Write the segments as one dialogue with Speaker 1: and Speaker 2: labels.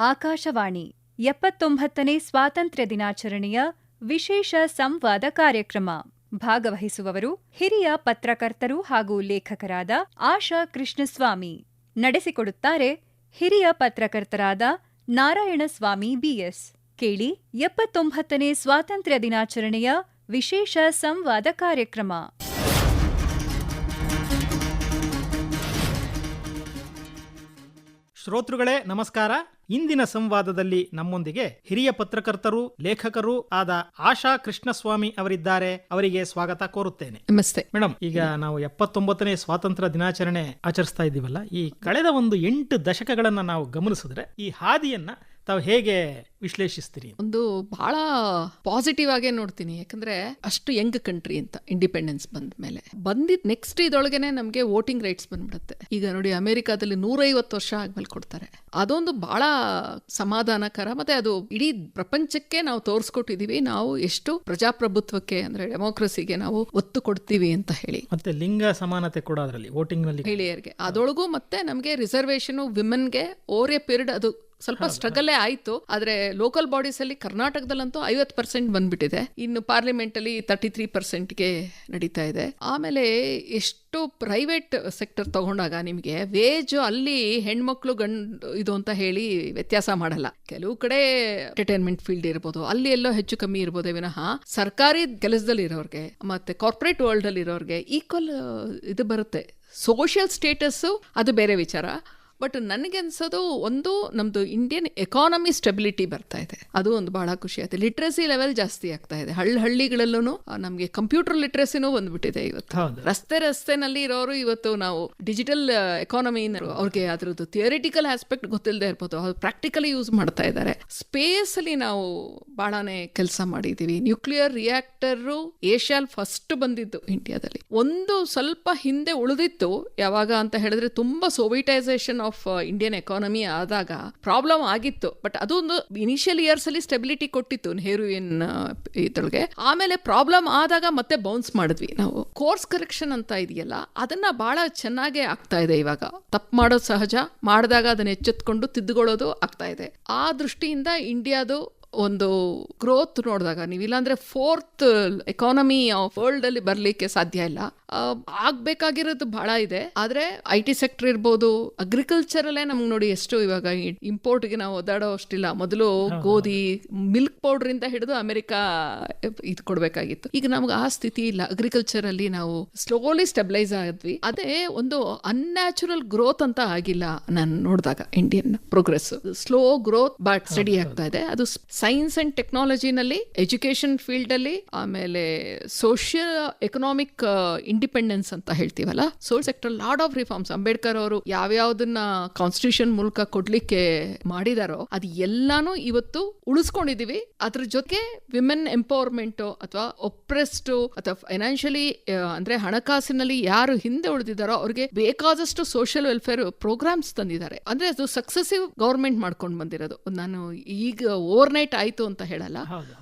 Speaker 1: ಆಕಾಶವಾಣಿ ಎಪ್ಪತ್ತೊಂಬತ್ತನೇ ಸ್ವಾತಂತ್ರ್ಯ ದಿನಾಚರಣೆಯ ವಿಶೇಷ ಸಂವಾದ ಕಾರ್ಯಕ್ರಮ. ಭಾಗವಹಿಸುವವರು ಹಿರಿಯ ಪತ್ರಕರ್ತರು ಹಾಗೂ ಲೇಖಕರಾದ ಆಶಾ ಕೃಷ್ಣಸ್ವಾಮಿ. ನಡೆಸಿಕೊಡುತ್ತಾರೆ ಹಿರಿಯ ಪತ್ರಕರ್ತರಾದ ನಾರಾಯಣಸ್ವಾಮಿ ಬಿಎಸ್ ಕೇಳಿ ಎಪ್ಪತ್ತೊಂಬತ್ತನೇ ಸ್ವಾತಂತ್ರ್ಯ ದಿನಾಚರಣೆಯ ವಿಶೇಷ ಸಂವಾದ ಕಾರ್ಯಕ್ರಮ.
Speaker 2: ಶ್ರೋತೃಗಳೇ ನಮಸ್ಕಾರ. ಇಂದಿನ ಸಂವಾದದಲ್ಲಿ ನಮ್ಮೊಂದಿಗೆ ಹಿರಿಯ ಪತ್ರಕರ್ತರು ಲೇಖಕರು ಆದ ಆಶಾ ಕೃಷ್ಣಸ್ವಾಮಿ ಅವರಿದ್ದಾರೆ. ಅವರಿಗೆ ಸ್ವಾಗತ ಕೋರುತ್ತೇನೆ.
Speaker 3: ನಮಸ್ತೆ.
Speaker 2: ಮೇಡಮ್ ಈಗ ನಾವು ಎಪ್ಪತ್ತೊಂಬತ್ತನೇ ಸ್ವಾತಂತ್ರ್ಯ ದಿನಾಚರಣೆ ಆಚರಿಸ್ತಾ ಇದ್ದೀವಲ್ಲ. ಈ ಕಳೆದ ಒಂದು ಎಂಟು ದಶಕಗಳನ್ನ ನಾವು ಗಮನಿಸಿದ್ರೆ ಈ ಹಾದಿಯನ್ನ ತಾವು ಹೇಗೆ ವಿಶ್ಲೇಷಿಸ್ತೀರಿ
Speaker 3: ಒಂದು ಬಹಳ ಪಾಸಿಟಿವ್ ಆಗೇ ನೋಡ್ತೀನಿ. ಯಾಕಂದ್ರೆ ಅಷ್ಟು ಯಂಗ್ ಕಂಟ್ರಿ ಅಂತ ಇಂಡಿಪೆಂಡೆನ್ಸ್ ಬಂದ ಮೇಲೆ. ಬಂದಿದ್ ನೆಕ್ಸ್ಟ್ ಇದೊಳಗೇನೆ ನಮಗೆ ವೋಟಿಂಗ್ ರೈಟ್ಸ್ ಬಂದ್ಬಿಡುತ್ತೆ. ಈಗ ನೋಡಿ ಅಮೆರಿಕಾದಲ್ಲಿ ನೂರೈವತ್ತು ವರ್ಷ ಆಗ್ಮೇಲೆ ಕೊಡ್ತಾರೆ. ಅದೊಂದು ಬಹಳ ಸಮಾಧಾನಕರ ಮತ್ತೆ ಅದು ಇಡೀ ಪ್ರಪಂಚಕ್ಕೆ ನಾವು ತೋರಿಸ್ಕೊಟ್ಟಿದೀವಿ. ನಾವು ಎಷ್ಟು ಪ್ರಜಾಪ್ರಭುತ್ವಕ್ಕೆ ಅಂದ್ರೆ ಡೆಮೋಕ್ರಸಿಗೆ ನಾವು ಒತ್ತು ಕೊಡ್ತೀವಿ ಅಂತ ಹೇಳಿ.
Speaker 2: ಮತ್ತೆ ಲಿಂಗ ಸಮಾನತೆ ಕೂಡ ಅದರಲ್ಲಿ ವೋಟಿಂಗ್ನಲ್ಲಿ.
Speaker 3: ಮಹಿಳೆಯರಿಗೆ. ಅದೊಳಗೂ ಮತ್ತೆ ನಮಗೆ ರಿಸರ್ವೇಶನ್ ವಿಮೆನ್ಗೆ ಓವರ್ ಎ ಪೀರಿಯಡ್ ಅದು ಸ್ವಲ್ಪ ಸ್ಟ್ರಗಲ್ಲೇ ಆಯ್ತು ಆದ್ರೆ ಲೋಕಲ್ ಬಾಡೀಸ್ ಅಲ್ಲಿ ಕರ್ನಾಟಕದಲ್ಲಂತೂ ಐವತ್ತು ಪರ್ಸೆಂಟ್ ಬಂದ್ಬಿಟ್ಟಿದೆ. ಇನ್ನು ಪಾರ್ಲಿಮೆಂಟ್ ಅಲ್ಲಿ ತರ್ಟಿ ತ್ರೀ ಪರ್ಸೆಂಟ್ಗೆ ನಡೀತಾ ಇದೆ. ಆಮೇಲೆ ಎಷ್ಟು ಪ್ರೈವೇಟ್ ಸೆಕ್ಟರ್ ತಗೊಂಡಾಗ ನಿಮಗೆ ವೇಜ್ ಅಲ್ಲಿ ಹೆಣ್ಮಕ್ಳು ಗಂಡು ಇದು ಅಂತ ಹೇಳಿ ವ್ಯತ್ಯಾಸ ಮಾಡಲ್ಲ. ಕೆಲವು ಕಡೆ ಎಂಟರ್ಟೈನ್ಮೆಂಟ್ ಫೀಲ್ಡ್ ಇರ್ಬೋದು ಅಲ್ಲಿ ಎಲ್ಲೋ ಹೆಚ್ಚು ಕಮ್ಮಿ ಇರ್ಬೋದೇ ವಿನಃ ಸರ್ಕಾರಿ ಕೆಲಸದಲ್ಲಿ ಇರೋರ್ಗೆ ಮತ್ತೆ ಕಾರ್ಪೊರೇಟ್ ವರ್ಲ್ಡ್ ಅಲ್ಲಿ ಇರೋರಿಗೆ ಈಕ್ವಲ್ ಇದು ಬರುತ್ತೆ. ಸೋಷಿಯಲ್ ಸ್ಟೇಟಸ್ಸು ಅದು ಬೇರೆ ವಿಚಾರ. ಬಟ್ ನನಗೆ ಅನ್ಸೋದು ಒಂದು ನಮ್ಮದು ಇಂಡಿಯನ್ ಎಕಾನಮಿ ಸ್ಟೆಬಿಲಿಟಿ ಬರ್ತಾ ಇದೆ. ಅದು ಒಂದು ಬಹಳ ಖುಷಿ ಆಯ್ತು. ಲಿಟ್ರಸಿ ಲೆವೆಲ್ ಜಾಸ್ತಿ ಆಗ್ತಾ ಇದೆ. ಹಳ್ಳಿ ಹಳ್ಳಿಗಳಲ್ಲೂ ನಮಗೆ ಕಂಪ್ಯೂಟರ್ ಲಿಟ್ರಸಿನೂ ಬಂದ್ಬಿಟ್ಟಿದೆ ಇವತ್ತು.
Speaker 2: ಹೌದು.
Speaker 3: ರಸ್ತೆ ರಸ್ತೆನಲ್ಲಿ ಇರೋರು ಇವತ್ತು ನಾವು ಡಿಜಿಟಲ್ ಎಕಾನಮಿ ಅವ್ರಿಗೆ ಅದ್ರದ್ದು ಥಿಯರಿಟಿಕಲ್ ಆಸ್ಪೆಕ್ಟ್ ಗೊತ್ತಿಲ್ಲದೆ ಇರ್ಬೋದು. ಅದು ಪ್ರಾಕ್ಟಿಕಲಿ ಯೂಸ್ ಮಾಡ್ತಾ ಇದ್ದಾರೆ. ಸ್ಪೇಸ್ ಅಲ್ಲಿ ನಾವು ಬಹಳನೇ ಕೆಲಸ ಮಾಡಿದೀವಿ. ನ್ಯೂಕ್ಲಿಯರ್ ರಿಯಾಕ್ಟರ್ ಏಷ್ಯಾಲ್ ಫಸ್ಟ್ ಬಂದಿದ್ದು ಇಂಡಿಯಾದಲ್ಲಿ ಒಂದು ಸ್ವಲ್ಪ ಹಿಂದೆ ಉಳಿದಿತ್ತು. ಯಾವಾಗ ಅಂತ ಹೇಳಿದ್ರೆ ತುಂಬಾ ಸೋವಿಟೈಸೇಷನ್ ಆಫ್ ಇಂಡಿಯನ್ ಎಕಾನಮಿ ಆದಾಗ ಪ್ರಾಬ್ಲಮ್ ಆಗಿತ್ತು. ಬಟ್ ಅದೊಂದು ಇನಿಷಿಯಲ್ ಇಯರ್ಸ್ ಅಲ್ಲಿ ಸ್ಟೆಬಿಲಿಟಿ ಕೊಟ್ಟಿತ್ತು ನೆಹರು ಏನ್ ಇದ್ರೊಳಗೆ. ಆಮೇಲೆ ಪ್ರಾಬ್ಲಮ್ ಆದಾಗ ಮತ್ತೆ ಬೌನ್ಸ್ ಮಾಡಿದ್ವಿ. ನಾವು ಕೋರ್ಸ್ ಕರೆಕ್ಷನ್ ಅಂತ ಇದೆಯಲ್ಲ, ಅದನ್ನ ಬಹಳ ಚೆನ್ನಾಗೇ ಆಗ್ತಾ ಇದೆ ಇವಾಗ. ತಪ್ಪು ಮಾಡೋದು ಸಹಜ, ಮಾಡಿದಾಗ ಅದನ್ನ ಎಚ್ಚೆತ್ಕೊಂಡು ತಿದ್ದುಕೊಳ್ಳೋದು ಆಗ್ತಾ ಇದೆ. ಆ ದೃಷ್ಟಿಯಿಂದ ಇಂಡಿಯಾದು ಒಂದು ಗ್ರೋತ್ ನೋಡಿದಾಗ ನೀವು ಇಲ್ಲಾಂದ್ರೆ ಫೋರ್ತ್ ಎಕಾನಮಿ ಆಫ್ ವರ್ಲ್ಡ್ ಅಲ್ಲಿ ಬರ್ಲಿಕ್ಕೆ ಸಾಧ್ಯ ಇಲ್ಲ. ಆಗ್ಬೇಕಾಗಿರೋದು ಬಹಳ ಇದೆ. ಆದ್ರೆ ಐ ಟಿ ಸೆಕ್ಟರ್ ಇರ್ಬೋದು ಅಗ್ರಿಕಲ್ಚರ್ ಅಲ್ಲೇ ನಮ್ಗೆ ನೋಡಿ ಎಷ್ಟು ಇವಾಗ ಇಂಪೋರ್ಟ್ಗೆ ನಾವು ಓದಾಡೋ ಅಷ್ಟಿಲ್ಲ. ಮೊದಲು ಗೋಧಿ ಮಿಲ್ಕ್ ಪೌಡರ್ ಇಂದ ಹಿಡಿದು ಅಮೆರಿಕ ಇದು ಕೊಡ್ಬೇಕಾಗಿತ್ತು. ಈಗ ನಮ್ಗೆ ಆ ಸ್ಥಿತಿ ಇಲ್ಲ. ಅಗ್ರಿಕಲ್ಚರ್ ಅಲ್ಲಿ ನಾವು ಸ್ಲೋಲಿ ಸ್ಟೆಬಿಲೈಸ್ ಆದ್ವಿ. ಅದೇ ಒಂದು ಅನ್ಯಾಚುರಲ್ ಗ್ರೋತ್ ಅಂತ ಆಗಿಲ್ಲ ನಾನು ನೋಡಿದಾಗ Indian progress slow growth but study ಆಗ್ತಾ ಇದೆ. ಅದು ಸೈನ್ಸ್ ಅಂಡ್ ಟೆಕ್ನಾಲಜಿನಲ್ಲಿ ಎಜುಕೇಶನ್ ಫೀಲ್ಡ್ ಅಲ್ಲಿ, ಆಮೇಲೆ ಸೋಷಿಯಲ್ ಎಕನಾಮಿಕ್ ಇಂಡಿಪೆಂಡೆನ್ಸ್ ಅಂತ ಹೇಳ್ತೀವಲ್ಲ sole sector lot of reforms Ambedkar ಅವರು ಯಾವ್ಯಾವ್ದನ್ನ ಕಾನ್ಸ್ಟಿಟ್ಯೂಷನ್ ಮೂಲಕ ಕೊಡ್ಲಿಕ್ಕೆ ಮಾಡಿದಾರೋ, ಅದು ಎಲ್ಲಾನು ಇವತ್ತು ಉಳಿಸ್ಕೊಂಡಿದೀವಿ. ಅದ್ರ ಜೊತೆ ವಿಮೆನ್ ಎಂಪವರ್ಮೆಂಟ್ ಅಥವಾ ಒಪ್ರೆಸ್ಡ್ ಅಥವಾ ಫೈನಾನ್ಷಿಯಲಿ ಅಂದ್ರೆ ಹಣಕಾಸಿನಲ್ಲಿ ಯಾರು ಹಿಂದೆ ಉಳಿದಿದ್ದಾರೋ, ಅವ್ರಿಗೆ ಬೇಕಾದಷ್ಟು ಸೋಷಿಯಲ್ ವೆಲ್ಫೇರ್ ಪ್ರೋಗ್ರಾಮ್ಸ್ ತಂದಿದ್ದಾರೆ. ಅಂದ್ರೆ ಅದು ಸಕ್ಸಸಿವ್ ಗೌರ್ಮೆಂಟ್ ಮಾಡ್ಕೊಂಡು ಬಂದಿರೋದು. ನಾನು ಈಗ ಓವರ್ ನೈಟ್ ಆಯ್ತು ಅಂತ ಹೇಳಲ್ಲ.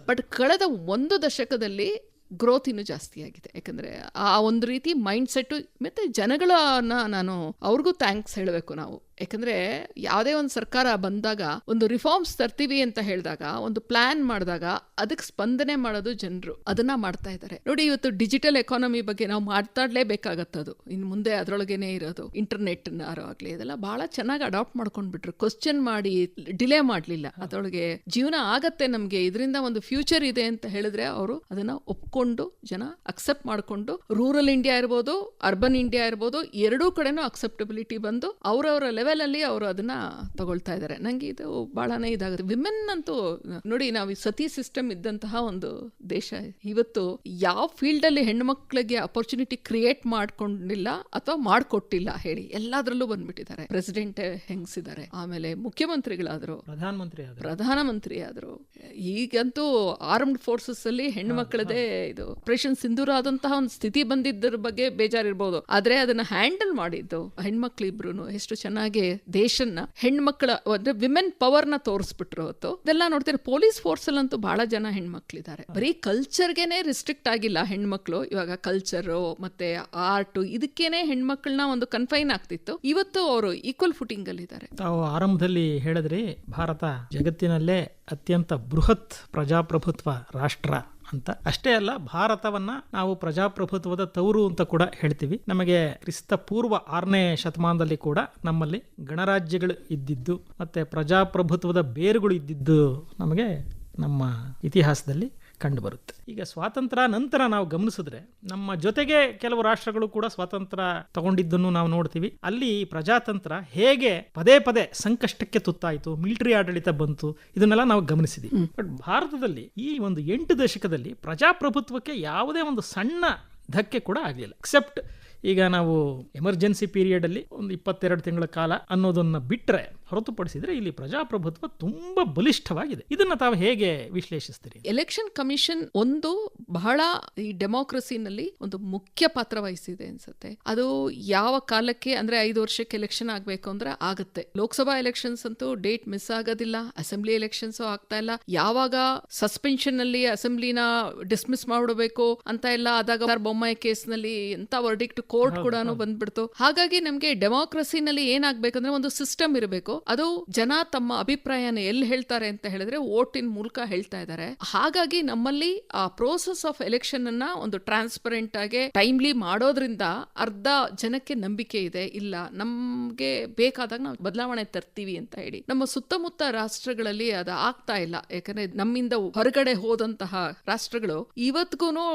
Speaker 3: ಬಟ್ ಕಳೆದ ಒಂದು ದಶಕದಲ್ಲಿ ಗ್ರೋತ್ ಇನ್ನೂ ಜಾಸ್ತಿ ಆಗಿದೆ. ಯಾಕಂದ್ರೆ ಆ ಒಂದು ರೀತಿ ಮೈಂಡ್ ಸೆಟ್ಟು ಮತ್ತೆ ಜನಗಳನ್ನ ನಾನು ಅವ್ರಿಗೂ ಥ್ಯಾಂಕ್ಸ್ ಹೇಳಬೇಕು ನಾವು. ಯಾಕಂದ್ರೆ ಯಾವುದೇ ಒಂದು ಸರ್ಕಾರ ಬಂದಾಗ ಒಂದು ರಿಫಾರ್ಮ್ಸ್ ತರ್ತೀವಿ ಅಂತ ಹೇಳಿದಾಗ, ಒಂದು ಪ್ಲಾನ್ ಮಾಡಿದಾಗ ಅದಕ್ಕೆ ಸ್ಪಂದನೆ ಮಾಡೋದು ಜನರು. ಅದನ್ನ ಮಾಡ್ತಾ ಇದ್ದಾರೆ. ನೋಡಿ, ಇವತ್ತು ಡಿಜಿಟಲ್ ಎಕಾನಮಿ ಬಗ್ಗೆ ನಾವು ಮಾತಾಡ್ಲೇಬೇಕಾಗತ್ತದು ಇನ್ನು ಮುಂದೆ ಅದರೊಳಗೇನೆ ಇರೋದು. ಇಂಟರ್ನೆಟ್ ಆಗಲಿ, ಇದೆಲ್ಲ ಬಹಳ ಚೆನ್ನಾಗಿ ಅಡಾಪ್ಟ್ ಮಾಡ್ಕೊಂಡ್ಬಿಟ್ರು. ಕ್ವಶನ್ ಮಾಡಿ ಡಿಲೇ ಮಾಡಲಿಲ್ಲ. ಅದರೊಳಗೆ ಜೀವನ ಆಗತ್ತೆ ನಮಗೆ. ಇದರಿಂದ ಒಂದು ಫ್ಯೂಚರ್ ಇದೆ ಅಂತ ಹೇಳಿದ್ರೆ ಅವರು ಅದನ್ನ ಒಪ್ಕೊಂಡು, ಜನ ಅಕ್ಸೆಪ್ಟ್ ಮಾಡಿಕೊಂಡು ರೂರಲ್ ಇಂಡಿಯಾ ಇರ್ಬೋದು ಅರ್ಬನ್ ಇಂಡಿಯಾ ಇರ್ಬೋದು, ಎರಡೂ ಕಡೆನೂ ಅಕ್ಸೆಪ್ಟಬಿಲಿಟಿ ಬಂದು ಅವರವರ ಲೆವೆಲ್ ಅಲ್ಲಿ ಅವರು ಅದನ್ನ ತಗೊಳ್ತಾ ಇದ್ದಾರೆ ನಂಗೆ ಇದು ಬಹಳನೇ ಇದಾಗುತ್ತೆ. ವಿಮೆನ್ ಅಂತೂ ನೋಡಿ ನಾವು ಈ ಸತಿ ಸಿಸ್ಟಮ್ ಇದ್ದಂತಹ ಒಂದು ದೇಶ. ಇವತ್ತು ಯಾವ ಫೀಲ್ಡ್ ಅಲ್ಲಿ ಹೆಣ್ಮಕ್ಳಿಗೆ ಅಪರ್ಚುನಿಟಿ ಕ್ರಿಯೇಟ್ ಮಾಡ್ಕೊಂಡಿಲ್ಲ ಅಥವಾ ಮಾಡ್ಕೊಟ್ಟಿಲ್ಲ ಹೇಳಿ ಎಲ್ಲಾದ್ರಲ್ಲೂ ಬಂದ್ಬಿಟ್ಟಿದ್ದಾರೆ. ಪ್ರೆಸಿಡೆಂಟ್ ಹೆಂಗ್ಸಿದ್ದಾರೆ. ಆಮೇಲೆ ಮುಖ್ಯಮಂತ್ರಿಗಳಾದ್ರು.
Speaker 2: ಪ್ರಧಾನಮಂತ್ರಿ
Speaker 3: ಪ್ರಧಾನಮಂತ್ರಿ ಆದ್ರು ಈಗಂತೂ ಆರ್ಮ್ಡ್ ಫೋರ್ಸಸ್ ಅಲ್ಲಿ ಹೆಣ್ಮಕ್ಳದೇ ಇದು. ಆಪರೇಷನ್ ಸಿಂಧೂರ ಆದಂತಹ ಒಂದು ಸ್ಥಿತಿ ಬಂದಿದ್ದರ ಬಗ್ಗೆ ಬೇಜಾರಿರ್ಬೋದು. ಆದ್ರೆ ಅದನ್ನ ಹ್ಯಾಂಡಲ್ ಮಾಡಿದ್ದು ಹೆಣ್ಮಕ್ಳು ಇಬ್ರು ಎಷ್ಟು ಚೆನ್ನಾಗಿ ಹೇಗೆ ದೇಶನ್ನ, ಹೆಣ್ಮಕ್ಳ ಅಂದ್ರೆ ವಿಮೆನ್ ಪವರ್ನ ತೋರಿಸ್ಬಿಟ್ರು ಹೊತ್ತು ಇದೆಲ್ಲ ನೋಡ್ತೀರಿ ಪೊಲೀಸ್ ಫೋರ್ಸ್ ಅಲ್ಲಂತೂ ಬಹಳ ಜನ ಹೆಣ್ಮಕ್ಳಿದ್ದಾರೆ. ಬರೀ ಕಲ್ಚರ್ಗೆನೆ ರಿಸ್ಟ್ರಿಕ್ಟ್ ಆಗಿಲ್ಲ ಹೆಣ್ಮಕ್ಳು. ಇವಾಗ ಕಲ್ಚರು ಮತ್ತೆ ಆರ್ಟ್ ಇದಕ್ಕೇನೆ ಹೆಣ್ಮಕ್ಳನ್ನ ಒಂದು ಕನ್ಫೈನ್ ಆಗ್ತಿತ್ತು. ಇವತ್ತು ಅವರು ಈಕ್ವಲ್ ಫುಟಿಂಗ್ ಅಲ್ಲಿ ಇದ್ದಾರೆ
Speaker 2: ತಾವು ಆರಂಭದಲ್ಲಿ ಹೇಳಿದ್ರಿ, ಭಾರತ ಜಗತ್ತಿನಲ್ಲೇ ಅತ್ಯಂತ ಬೃಹತ್ ಪ್ರಜಾಪ್ರಭುತ್ವ ರಾಷ್ಟ್ರ. ಅಂತ. ಅಷ್ಟೇ ಅಲ್ಲ, ಭಾರತವನ್ನ ನಾವು ಪ್ರಜಾಪ್ರಭುತ್ವದ ತವರು ಅಂತ ಕೂಡ ಹೇಳ್ತೀವಿ. ನಮಗೆ ಕ್ರಿಸ್ತ ಪೂರ್ವ ಆರನೇ ಶತಮಾನದಲ್ಲಿ ಕೂಡ ನಮ್ಮಲ್ಲಿ ಗಣರಾಜ್ಯಗಳು ಇದ್ದಿದ್ದು ಮತ್ತೆ ಪ್ರಜಾಪ್ರಭುತ್ವದ ಬೇರುಗಳು ಇದ್ದಿದ್ದು ನಮಗೆ ನಮ್ಮ ಇತಿಹಾಸದಲ್ಲಿ ಕಂಡು ಬರುತ್ತೆ ಈಗ ಸ್ವಾತಂತ್ರ್ಯ ನಂತರ ನಾವು ಗಮನಿಸಿದ್ರೆ ನಮ್ಮ ಜೊತೆಗೆ ಕೆಲವು ರಾಷ್ಟ್ರಗಳು ಕೂಡ ಸ್ವಾತಂತ್ರ್ಯ ತಗೊಂಡಿದ್ದನ್ನು ನಾವು ನೋಡ್ತೀವಿ. ಅಲ್ಲಿ ಪ್ರಜಾತಂತ್ರ ಹೇಗೆ ಪದೇ ಪದೇ ಸಂಕಷ್ಟಕ್ಕೆ ತುತ್ತಾಯಿತು ಮಿಲಿಟರಿ ಆಡಳಿತ ಬಂತು ಇದನ್ನೆಲ್ಲ ನಾವು ಗಮನಿಸಿದ್ವಿ. ಬಟ್ ಭಾರತದಲ್ಲಿ ಈ ಒಂದು ಎಂಟು ದಶಕದಲ್ಲಿ ಪ್ರಜಾಪ್ರಭುತ್ವಕ್ಕೆ ಯಾವುದೇ ಒಂದು ಸಣ್ಣ ಧಕ್ಕೆ ಕೂಡ ಆಗಲಿಲ್ಲ. ಎಕ್ಸೆಪ್ಟ್ ಈಗ ನಾವು ಎಮರ್ಜೆನ್ಸಿ ಪೀರಿಯಡ್ ಅಲ್ಲಿ ಒಂದು ಇಪ್ಪತ್ತೆರಡು ತಿಂಗಳ ಕಾಲ ಅನ್ನೋದನ್ನ ಬಿಟ್ಟರೆ ಹೊರತುಪಡಿಸಿದ್ರೆ ಇಲ್ಲಿ ಪ್ರಜಾಪ್ರಭುತ್ವ ತುಂಬಾ ಬಲಿಷ್ಠವಾಗಿದೆ. ಇದನ್ನ ತಾವು ಹೇಗೆ ವಿಶ್ಲೇಷಿಸ್ತೀರಿ?
Speaker 3: ಎಲೆಕ್ಷನ್ ಕಮಿಷನ್ ಒಂದು ಬಹಳ ಈ ಡೆಮೋಕ್ರಸಿನಲ್ಲಿ ಒಂದು ಮುಖ್ಯ ಪಾತ್ರ ವಹಿಸಿದೆ ಅನ್ಸುತ್ತೆ. ಅದು ಯಾವ ಕಾಲಕ್ಕೆ ಅಂದ್ರೆ ಐದು ವರ್ಷಕ್ಕೆ ಎಲೆಕ್ಷನ್ ಆಗ್ಬೇಕು ಅಂದ್ರೆ ಆಗುತ್ತೆ. ಲೋಕಸಭಾ ಎಲೆಕ್ಷನ್ಸ್ ಅಂತೂ ಡೇಟ್ ಮಿಸ್ ಆಗೋದಿಲ್ಲ ಅಸೆಂಬ್ಲಿ ಎಲೆಕ್ಷನ್ಸ್ ಆಗ್ತಾ ಇಲ್ಲ. ಯಾವಾಗ ಸಸ್ಪೆನ್ಷನ್ ಅಲ್ಲಿ ಅಸೆಂಬ್ಲಿನ ಡಿಸ್ಮಿಸ್ ಮಾಡಬೇಕು ಅಂತ ಎಲ್ಲ ಆದಾಗ ಬೊಮ್ಮಾಯಿ ಕೇಸ್ನಲ್ಲಿ ಎಂತ ವರ್ಡಿಕ್ಟ್ ಕೋರ್ಟ್ ಕೂಡ ಬಂದ್ಬಿಡ್ತು. ಹಾಗಾಗಿ ನಮ್ಗೆ ಡೆಮೋಕ್ರಸಿನಲ್ಲಿ ಏನಾಗ್ಬೇಕಂದ್ರೆ ಒಂದು ಸಿಸ್ಟಮ್ ಇರಬೇಕು. ಅದು ಜನ ತಮ್ಮ ಅಭಿಪ್ರಾಯನ ಎಲ್ಲಿ ಹೇಳ್ತಾರೆ ಅಂತ ಹೇಳಿದ್ರೆ ಓಟಿನ ಮೂಲಕ ಹೇಳ್ತಾ ಇದ್ದಾರೆ. ಹಾಗಾಗಿ ನಮ್ಮಲ್ಲಿ ಆ ಪ್ರೋಸೆಸ್ ಆಫ್ ಎಲೆಕ್ಷನ್ ಅನ್ನ ಒಂದು ಟ್ರಾನ್ಸ್ಪರೆಂಟ್ ಆಗಿ ಟೈಮ್ಲಿ ಮಾಡೋದ್ರಿಂದ ಅರ್ಧ ಜನಕ್ಕೆ ನಂಬಿಕೆ ಇದೆ. ಇಲ್ಲ ನಮ್ಗೆ ಬೇಕಾದಾಗ ನಾವು ಬದಲಾವಣೆ ತರ್ತೀವಿ ಅಂತ ಹೇಳಿ. ನಮ್ಮ ಸುತ್ತಮುತ್ತ ರಾಷ್ಟ್ರಗಳಲ್ಲಿ ಅದು ಆಗ್ತಾ ಇಲ್ಲ. ಯಾಕಂದ್ರೆ ನಮ್ಮಿಂದ ಹೊರಗಡೆ ಹೋದಂತಹ ರಾಷ್ಟ್ರಗಳು ಇವತ್ಗೂನು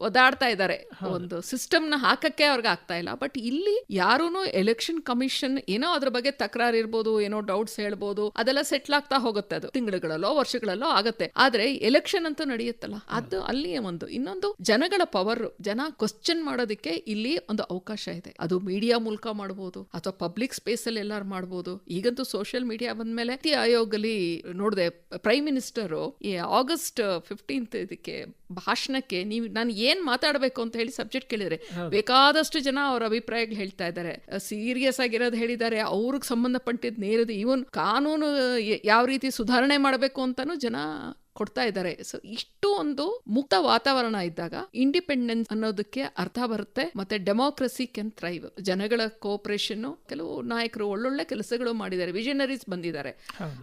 Speaker 3: ಒದಾಡ್ತಾ ಇದ್ದಾರೆ. ಒಂದು ಸಿಸ್ಟಮ್ನ ಹಾಕಕ್ಕೆ ಅವ್ರಿಗೆ ಆಗ್ತಾ ಇಲ್ಲ. ಬಟ್ ಇಲ್ಲಿ ಯಾರೂನು ಎಲೆಕ್ಷನ್ ಕಮಿಷನ್ ಏನೋ ಅದ್ರ ಬಗ್ಗೆ ತಕರಾರು ಇರ್ಬೋದು ಏನೋ ಡೌಟ್ಸ್ ಹೇಳ್ಬೋದು ಅದೆಲ್ಲ ಸೆಟ್ಲ್ ಆಗ್ತಾ ಹೋಗುತ್ತೆ ಅದು. ತಿಂಗಳುಗಳಲ್ಲೋ ವರ್ಷಗಳಲ್ಲೋ ಆಗತ್ತೆ. ಆದ್ರೆ ಎಲೆಕ್ಷನ್ ಅಂತೂ ನಡೆಯುತ್ತಲ್ಲ. ಅದು ಅಲ್ಲಿಯೇ ಒಂದು. ಇನ್ನೊಂದು ಜನಗಳ ಪವರ್ ಜನ ಕ್ವಶನ್ ಮಾಡೋದಕ್ಕೆ ಇಲ್ಲಿ ಒಂದು ಅವಕಾಶ ಇದೆ. ಅದು ಮೀಡಿಯಾ ಮೂಲಕ ಮಾಡಬಹುದು ಅಥವಾ ಪಬ್ಲಿಕ್ ಸ್ಪೇಸ್ ಅಲ್ಲಿ ಎಲ್ಲಾರು ಮಾಡಬಹುದು ಈಗಂತೂ ಸೋಷಿಯಲ್ ಮೀಡಿಯಾ ಬಂದ್ಮೇಲೆ ನೀತಿ ಆಯೋಗ್ ಅಲ್ಲಿ ನೋಡಿದೆ ಪ್ರೈಮ್ ಮಿನಿಸ್ಟರ್ ಈ ಆಗಸ್ಟ್ ಫಿಫ್ಟೀನ್ತ್ ಇದಕ್ಕೆ ಭಾಷಣಕ್ಕೆ ನೀವು ನಾನು ಏನ್ ಮಾತಾಡಬೇಕು ಅಂತ ಹೇಳಿ ಸಬ್ಜೆಕ್ಟ್ ಕೇಳಿದ್ರೆ ಬೇಕಾದಷ್ಟು ಜನ ಅವ್ರ ಅಭಿಪ್ರಾಯಗಳು ಹೇಳ್ತಾ ಇದ್ದಾರೆ. ಸೀರಿಯಸ್ ಆಗಿರೋದು ಹೇಳಿದ್ದಾರೆ ಅವ್ರಿಗೆ ಸಂಬಂಧಪಟ್ಟಿದ್ ನೇರದು ಇವನ್ ಕಾನೂನು ಯಾವ ರೀತಿ ಸುಧಾರಣೆ ಮಾಡಬೇಕು ಅಂತಾನು ಜನ ಕೊಡ್ತಾ ಇದ್ದಾರೆ. ಸೊ ಇಷ್ಟು ಒಂದು ಮುಕ್ತ ವಾತಾವರಣ ಇದ್ದಾಗ ಇಂಡಿಪೆಂಡೆನ್ಸ್ ಅನ್ನೋದಕ್ಕೆ ಅರ್ಥ ಬರುತ್ತೆ ಮತ್ತೆ ಡೆಮೋಕ್ರಸಿ ಕ್ಯಾನ್ ಥ್ರೈವ್ ಜನಗಳ ಕೋಪರೇಷನ್ ಕೆಲವು ನಾಯಕರು ಒಳ್ಳೊಳ್ಳೆ ಕೆಲಸಗಳು ಮಾಡಿದ್ದಾರೆ ವಿಷನರೀಸ್ ಬಂದಿದ್ದಾರೆ.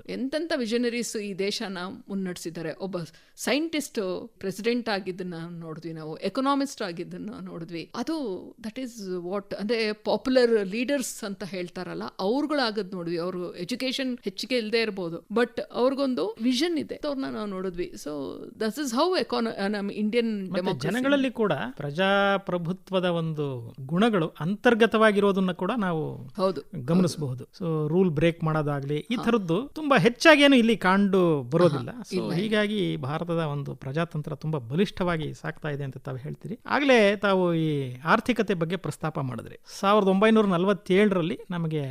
Speaker 3: ಎಂತೆಂಥ ವಿಷನರೀಸ್ ಈ ದೇಶನ ಮುನ್ನಡೆಸಿದ್ದಾರೆ? ಒಬ್ಬ ಸೈಂಟಿಸ್ಟ್ ಪ್ರೆಸಿಡೆಂಟ್ ಆಗಿದ್ದನ್ನ ನೋಡಿದ್ವಿ ನಾವು ಎಕನಾಮಿಸ್ಟ್ ಆಗಿದ್ದನ್ನ ನೋಡಿದ್ವಿ. ಅದು ದಟ್ ಈಸ್ ವಾಟ್ ಅಂದ್ರೆ ಪಾಪ್ಯುಲರ್ ಲೀಡರ್ಸ್ ಅಂತ ಹೇಳ್ತಾರಲ್ಲ ಅವ್ರುಗಳಾಗದ್ ನೋಡಿದ್ವಿ. ಅವರು ಎಜುಕೇಶನ್ ಹೆಚ್ಚಿಗೆ ಇಲ್ಲದೆ ಇರ್ಬೋದು ಬಟ್ ಅವ್ರಿಗೊಂದು ವಿಷನ್ ಇದೆ. ಅವ್ರನ್ನ ನಾವು ನೋಡಿದ್ವಿ. So this is how econ ನಮ್ಮ ಇಂಡಿಯನ್
Speaker 2: ಜನಗಳಲ್ಲಿ ಕೂಡ ಪ್ರಜಾಪ್ರಭುತ್ವದ ಒಂದು ಗುಣಗಳು ಅಂತರ್ಗತವಾಗಿರೋದನ್ನ ಕೂಡ ನಾವು
Speaker 3: ಹೌದು.
Speaker 2: ಗಮನಿಸಬಹುದು. ಸೊ ರೂಲ್ ಬ್ರೇಕ್ ಮಾಡೋದಾಗ್ಲಿ ಈ ತರದ್ದು ತುಂಬಾ ಹೆಚ್ಚಾಗೇನು ಇಲ್ಲಿ ಕಾಂಡು ಬರೋದಿಲ್ಲ. ಸೊ ಹೀಗಾಗಿ ಭಾರತದ ಒಂದು ಪ್ರಜಾತಂತ್ರ ತುಂಬಾ ಬಲಿಷ್ಠವಾಗಿ ಸಾಕ್ತಾ ಇದೆ ಅಂತ ತಾವು ಹೇಳ್ತೀರಿ. ಆಗ್ಲೇ ತಾವು ಈ ಆರ್ಥಿಕತೆ ಬಗ್ಗೆ ಪ್ರಸ್ತಾಪ ಮಾಡಿದ್ರಿ. ಸಾವಿರದ ಒಂಬೈನೂರ ನಲವತ್ತೇಳರಲ್ಲಿ ನಮಗೆ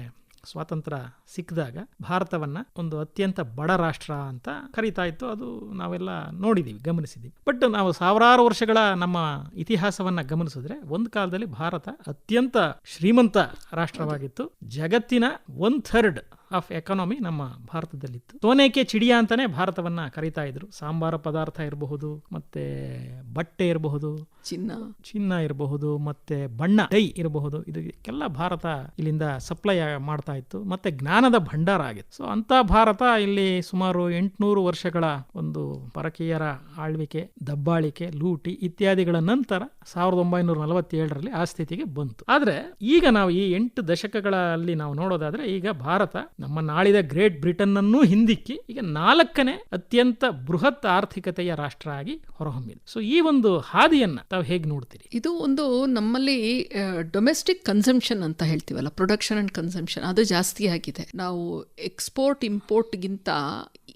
Speaker 2: ಸ್ವಾತಂತ್ರ್ಯ ಸಿಕ್ಕಿದಾಗ ಭಾರತವನ್ನ ಒಂದು ಅತ್ಯಂತ ಬಡ ರಾಷ್ಟ್ರ ಅಂತ ಕರೀತಾ ಇತ್ತು. ಅದು ನಾವೆಲ್ಲ ನೋಡಿದ್ದೀವಿ ಗಮನಿಸಿದ್ದೀವಿ ಬಟ್ ನಾವು ಸಾವಿರಾರು ವರ್ಷಗಳ ನಮ್ಮ ಇತಿಹಾಸವನ್ನ ಗಮನಿಸಿದ್ರೆ ಒಂದು ಕಾಲದಲ್ಲಿ ಭಾರತ ಅತ್ಯಂತ ಶ್ರೀಮಂತ ರಾಷ್ಟ್ರವಾಗಿತ್ತು. ಜಗತ್ತಿನ ಒನ್ ಥರ್ಡ್ ಆಫ್ ಎಕಾನಮಿ ನಮ್ಮ ಭಾರತದಲ್ಲಿತ್ತು. ಸೋನೇಕೆ ಚಿಡಿಯಾ ಅಂತಾನೆ ಭಾರತವನ್ನ ಕರೀತಾ ಇದ್ರು. ಸಾಂಬಾರ ಪದಾರ್ಥ ಇರಬಹುದು ಮತ್ತೆ ಬಟ್ಟೆ ಇರಬಹುದು
Speaker 3: ಚಿನ್ನ.
Speaker 2: ಚಿನ್ನ ಇರಬಹುದು ಮತ್ತೆ ಬಣ್ಣ ಡೈ ಇರಬಹುದು. ಇದಕ್ಕೆಲ್ಲ ಭಾರತ ಇಲ್ಲಿಂದ ಸಪ್ಲೈ ಮಾಡ್ತಾ ಇತ್ತು. ಮತ್ತೆ ಜ್ಞಾನದ ಭಂಡಾರ ಆಗಿತ್ತು. ಸೊ ಅಂತ ಭಾರತ ಇಲ್ಲಿ ಸುಮಾರು ಎಂಟುನೂರು ವರ್ಷಗಳ ಒಂದು ಪರಕೀಯರ ಆಳ್ವಿಕೆ ದಬ್ಬಾಳಿಕೆ ಲೂಟಿ ಇತ್ಯಾದಿಗಳ ನಂತರ ಸಾವಿರದ ಒಂಬೈನೂರ ನಲವತ್ತೇಳರಲ್ಲಿ ಆ ಸ್ಥಿತಿಗೆ ಬಂತು. ಆದ್ರೆ ಈಗ ನಾವು ಈ ಎಂಟು ದಶಕಗಳಲ್ಲಿ ನಾವು ನೋಡೋದಾದ್ರೆ ಈಗ ಭಾರತ ನಮ್ಮ ನಾಳಿದ ಗ್ರೇಟ್ ಬ್ರಿಟನ್ ಅನ್ನೂ ಹಿಂದಿಕ್ಕಿ ಈಗ ನಾಲ್ಕನೇ ಅತ್ಯಂತ ಬೃಹತ್ ಆರ್ಥಿಕತೆಯ ರಾಷ್ಟ್ರ ಆಗಿ ಹೊರಹೊಮ್ಮಿದೆ. ಸೊ ಈ ಒಂದು ಹಾದಿಯನ್ನ ತಾವು ಹೇಗೆ ನೋಡ್ತೀರಿ?
Speaker 3: ಇದು ಒಂದು ನಮ್ಮಲ್ಲಿ ಡೊಮೆಸ್ಟಿಕ್ ಕನ್ಸಂಪ್ಷನ್ ಅಂತ ಹೇಳ್ತೀವಲ್ಲ ಪ್ರೊಡಕ್ಷನ್ ಅಂಡ್ ಕನ್ಸಂಪ್ಷನ್ ಅದು ಜಾಸ್ತಿ ಆಗಿದೆ. ನಾವು ಎಕ್ಸ್ಪೋರ್ಟ್ ಇಂಪೋರ್ಟ್ಗಿಂತ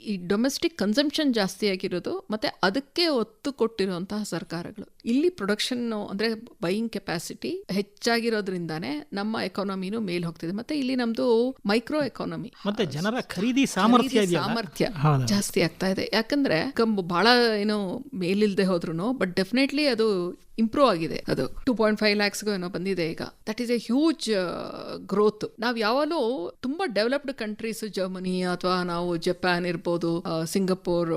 Speaker 3: ಈ ಡೊಮೆಸ್ಟಿಕ್ ಕನ್ಸಂಪ್ಷನ್ ಜಾಸ್ತಿ ಆಗಿರೋದು ಮತ್ತೆ ಅದಕ್ಕೆ ಒತ್ತು ಕೊಟ್ಟಿರುವಂತಹ ಸರ್ಕಾರಗಳು. ಇಲ್ಲಿ ಪ್ರೊಡಕ್ಷನ್ ಅಂದರೆ ಬೈಯಿಂಗ್ ಕೆಪಾಸಿಟಿ ಹೆಚ್ಚಾಗಿರೋದ್ರಿಂದಾನೇ ನಮ್ಮ ಎಕಾನಮಿನೂ ಮೇಲೆ ಹೋಗ್ತಿದೆ. ಮತ್ತೆ ಇಲ್ಲಿ ನಮ್ದು ಮೈಕ್ರೋ ಎಕಾನಮಿ
Speaker 2: ಮತ್ತೆ ಜನರ ಖರೀದಿ ಸಾಮರ್ಥ್ಯ
Speaker 3: ಸಾಮರ್ಥ್ಯ ಜಾಸ್ತಿ ಆಗ್ತಾ ಇದೆ. ಯಾಕಂದ್ರೆ ಕಂಬು ಬಹಳ ಏನು ಮೇಲಿಲ್ಲದೆ ಹೋದ್ರು ಬಟ್ ಡೆಫಿನೆಟ್ಲಿ ಅದು ಇಂಪ್ರೂವ್ ಆಗಿದೆ ಅದು. ಟೂ ಪಾಯಿಂಟ್ ಫೈವ್ ಲ್ಯಾಕ್ಸ್ಗೂ ಏನೋ ಬಂದಿದೆ ಈಗ. That is a huge growth ನಾವು ಯಾವಾಗಲೂ ತುಂಬಾ ಡೆವಲಪ್ಡ್ ಕಂಟ್ರೀಸ್ ಜರ್ಮನಿ ಅಥವಾ ನಾವು ಜಪಾನ್ ಇರ್ಬೋದು ಸಿಂಗಪೂರ್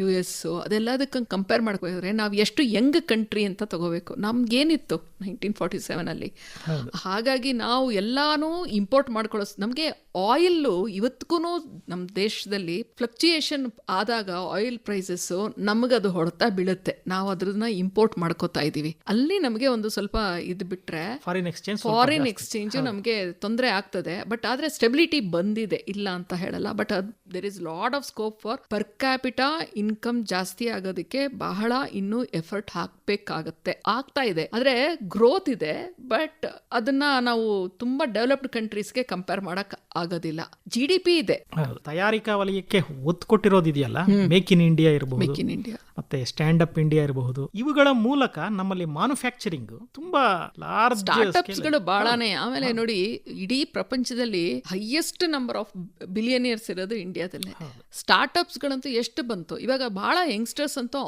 Speaker 3: ಯು ಎಸ್ ಅದೆಲ್ಲದಕ್ಕೆ ಕಂಪೇರ್ ಮಾಡ್ಕೋದ್ರೆ ನಾವು ಎಷ್ಟು ಯಂಗ್ ಕಂಟ್ರಿ ಅಂತ ತಗೋಬೇಕು. ನಮ್ಗೇನಿತ್ತು ನೈನ್ಟೀನ್ ಫಾರ್ಟಿ ಸೆವೆನ್ ಅಲ್ಲಿ ಹಾಗಾಗಿ ನಾವು ಎಲ್ಲಾನು ಇಂಪೋರ್ಟ್ ಮಾಡ್ಕೊಳ್ಳೋ ನಮಗೆ ಆಯಿಲ್ ಇವತ್ತಿಗೂ ನಮ್ಮ ದೇಶದಲ್ಲಿ ಫ್ಲಕ್ಚುಯೇಷನ್ ಆದಾಗ ಆಯಿಲ್ ಪ್ರೈಸಸ್ ನಮಗದು ಹೊಡೆತ ಬೀಳುತ್ತೆ. ನಾವು ಅದ್ರನ್ನ ಇಂಪೋರ್ಟ್ ಮಾಡ್ಕೋತಾ ಇದೀವಿ. ಅಲ್ಲಿ ನಮಗೆ ಒಂದು ಸ್ವಲ್ಪ ಇದು ಬಿಟ್ರೆ
Speaker 2: ಫಾರಿನ್ ಎಕ್ಸ್ಚೇಂಜ್
Speaker 3: ಫಾರಿನ್ ಎಕ್ಸ್ಚೇಂಜ್ ನಮಗೆ ತೊಂದರೆ ಆಗ್ತದೆ. ಬಟ್ ಆದ್ರೆ ಸ್ಟೆಬಿಲಿಟಿ ಬಂದಿದೆ. ಇಲ್ಲ ಅಂತ ಹೇಳಲ್ಲ. But there is lot of scope for per capita income ಜಾಸ್ತಿ ಆಗೋದಕ್ಕೆ ಬಹಳ ಇನ್ನೂ ಎಫರ್ಟ್ ಹಾಕ್ಬೇಕಾಗತ್ತೆ ಆಗ್ತಾ ಇದೆ. ಆದ್ರೆ ಗ್ರೋತ್ ಇದೆ ಬಟ್ ಅದನ್ನ ನಾವು ತುಂಬಾ ಡೆವಲಪ್ಡ್ ಕಂಟ್ರೀಸ್ಗೆ ಕಂಪೇರ್ ಮಾಡಕ್ ಆಗೋದಿಲ್ಲ. ಜಿ ಡಿ ಪಿ ಇದೆ.
Speaker 2: ತಯಾರಿಕಾ ವಲಯಕ್ಕೆ ಒತ್ತು ಕೊಟ್ಟಿರೋದಿದೆಯಲ್ಲ ಮೇಕ್ ಇನ್ ಇಂಡಿಯಾ ಇರಬಹುದು.
Speaker 3: ಮೇಕ್ ಇನ್ ಇಂಡಿಯಾ
Speaker 2: ಮತ್ತೆ ಸ್ಟ್ಯಾಂಡ್ ಅಪ್ ಇಂಡಿಯಾ ಇರಬಹುದು. ಇವುಗಳ ಮೂಲಕ ನಮ್ಮಲ್ಲಿ ಮ್ಯಾನುಫ್ಯಾಕ್ಚರಿಂಗ್ ತುಂಬಾ ಲಾರ್ಜ್
Speaker 3: ಸ್ಟಾರ್ಟ್ಅಪ್ಸ್ಗಳು ಬಹಳಾನೆ ಆಮೇಲೆ ನೋಡಿ ಇಡೀ ಪ್ರಪಂಚದಲ್ಲಿ ಹೈಯೆಸ್ಟ್ ನಂಬರ್ ಆಫ್ ಬಿಲಿಯನಿಯರ್ಸ್ ಇರೋದು ಇಂಡಿಯಾದಲ್ಲೇ ಸ್ಟಾರ್ಟ್ಅಪ್ಸ್ ಗಳಂತೂ ಎಷ್ಟು ಬಂತು? ಇವಾಗ ಬಹಳ ಯಂಗ್ಸ್ಟರ್ಸ್ ಅಂತೂ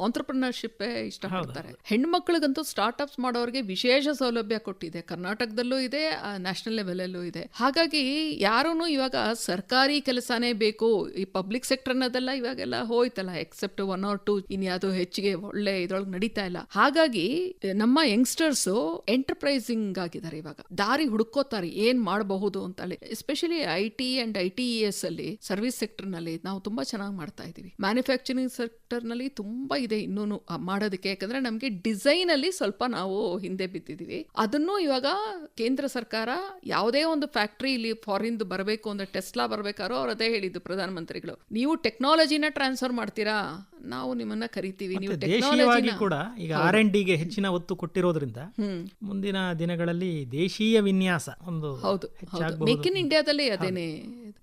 Speaker 3: ಇಷ್ಟ ಇಷ್ಟಪಡ್ತಾರೆ. ಹೆಣ್ಮಕ್ಳಿಗಂತೂ ಸ್ಟಾರ್ಟ್ಅಪ್ಸ್ ಮಾಡೋರಿಗೆ ವಿಶೇಷ ಸೌಲಭ್ಯ ಕೊಟ್ಟಿದೆ. ಕರ್ನಾಟಕದಲ್ಲೂ ಇದೆ ನ್ಯಾಷನಲ್ ಲೆವೆಲಲ್ಲೂ ಇದೆ. ಹಾಗಾಗಿ ಯಾರೂ ಇವಾಗ ಸರ್ಕಾರಿ ಕೆಲಸನೇ ಬೇಕು. ಈ ಪಬ್ಲಿಕ್ ಸೆಕ್ಟರ್ ಅನ್ನೋದೆಲ್ಲ ಇವಾಗೆಲ್ಲ ಹೋಯ್ತಲ್ಲ ಎಕ್ಸೆಪ್ಟ್ ಒನ್ ಆರ್ ಟು ಇನ್ಯಾವುದೋ ಹೆಚ್ಚಿಗೆ ಒಳ್ಳೆ ಇದ್ರೊಳಗೆ ನಡೀತಾ ಇಲ್ಲ. ಹಾಗಾಗಿ, ನಮ್ಮ ಯಂಗ್ಸ್ಟರ್ಸ್ ಎಂಟರ್ಪ್ರೈಸಿಂಗ್ ಆಗಿದ್ದಾರೆ ಇವಾಗ. ದಾರಿ ಹುಡುಕೋತಾರೆ ಏನ್ ಮಾಡಬಹುದು ಅಂತ ಹೇಳಿ especially I T and I T S ಅಲ್ಲಿ ಸರ್ವಿಸ್ ಸೆಕ್ಟರ್ನಲ್ಲಿ ನಾವು ತುಂಬಾ ಚೆನ್ನಾಗಿ ಮಾಡ್ತಾ ಇದೀವಿ. ಮ್ಯಾನುಫ್ಯಾಕ್ಚರಿಂಗ್ ಸೆಕ್ಟರ್ನಲ್ಲಿ ತುಂಬಾ ಇದೆ ಇನ್ನೂ ಮಾಡೋದಕ್ಕೆ. ಯಾಕಂದ್ರೆ ನಮ್ಗೆ ಡಿಸೈನ್ ಅಲ್ಲಿ ಸ್ವಲ್ಪ ನಾವು ಹಿಂದೆ ಬಿದ್ದಿದೀವಿ ಅದನ್ನು ಇವಾಗ ಕೇಂದ್ರ ಸರ್ಕಾರ ಯಾವುದೇ ಒಂದು ಫ್ಯಾಕ್ಟ್ರಿ ಇಲ್ಲಿ ಫಾರಿನ್ ಬರಬೇಕು ಅಂದ್ರೆ ಟೆಸ್ಲಾ ಬರಬೇಕಾದ್ರೂ ಅವ್ರು ಅದೇ ಹೇಳಿದ್ದು ಪ್ರಧಾನಮಂತ್ರಿಗಳು. ನೀವು ಟೆಕ್ನಾಲಜಿನ ಟ್ರಾನ್ಸ್ಫರ್ ಮಾಡ್ತೀರಾ? ನಾವು ನಿಮ್ಮನ್ನ ಕರಿತೀವಿ. ನೀವು
Speaker 2: ದೇಶೀಯವಾಗಿ ಕೂಡ ಈಗ ಆರ್ ಎನ್ ಡಿಗೆ ಹೆಚ್ಚಿನ ಒತ್ತು ಕೊಟ್ಟಿರೋದ್ರಿಂದ ಮುಂದಿನ ದಿನಗಳಲ್ಲಿ ದೇಶೀಯ ವಿನ್ಯಾಸ ಒಂದು
Speaker 3: ಹೌದು ಮೇಕ್ ಇನ್ ಇಂಡಿಯಾದಲ್ಲಿ ಅದೇನೆ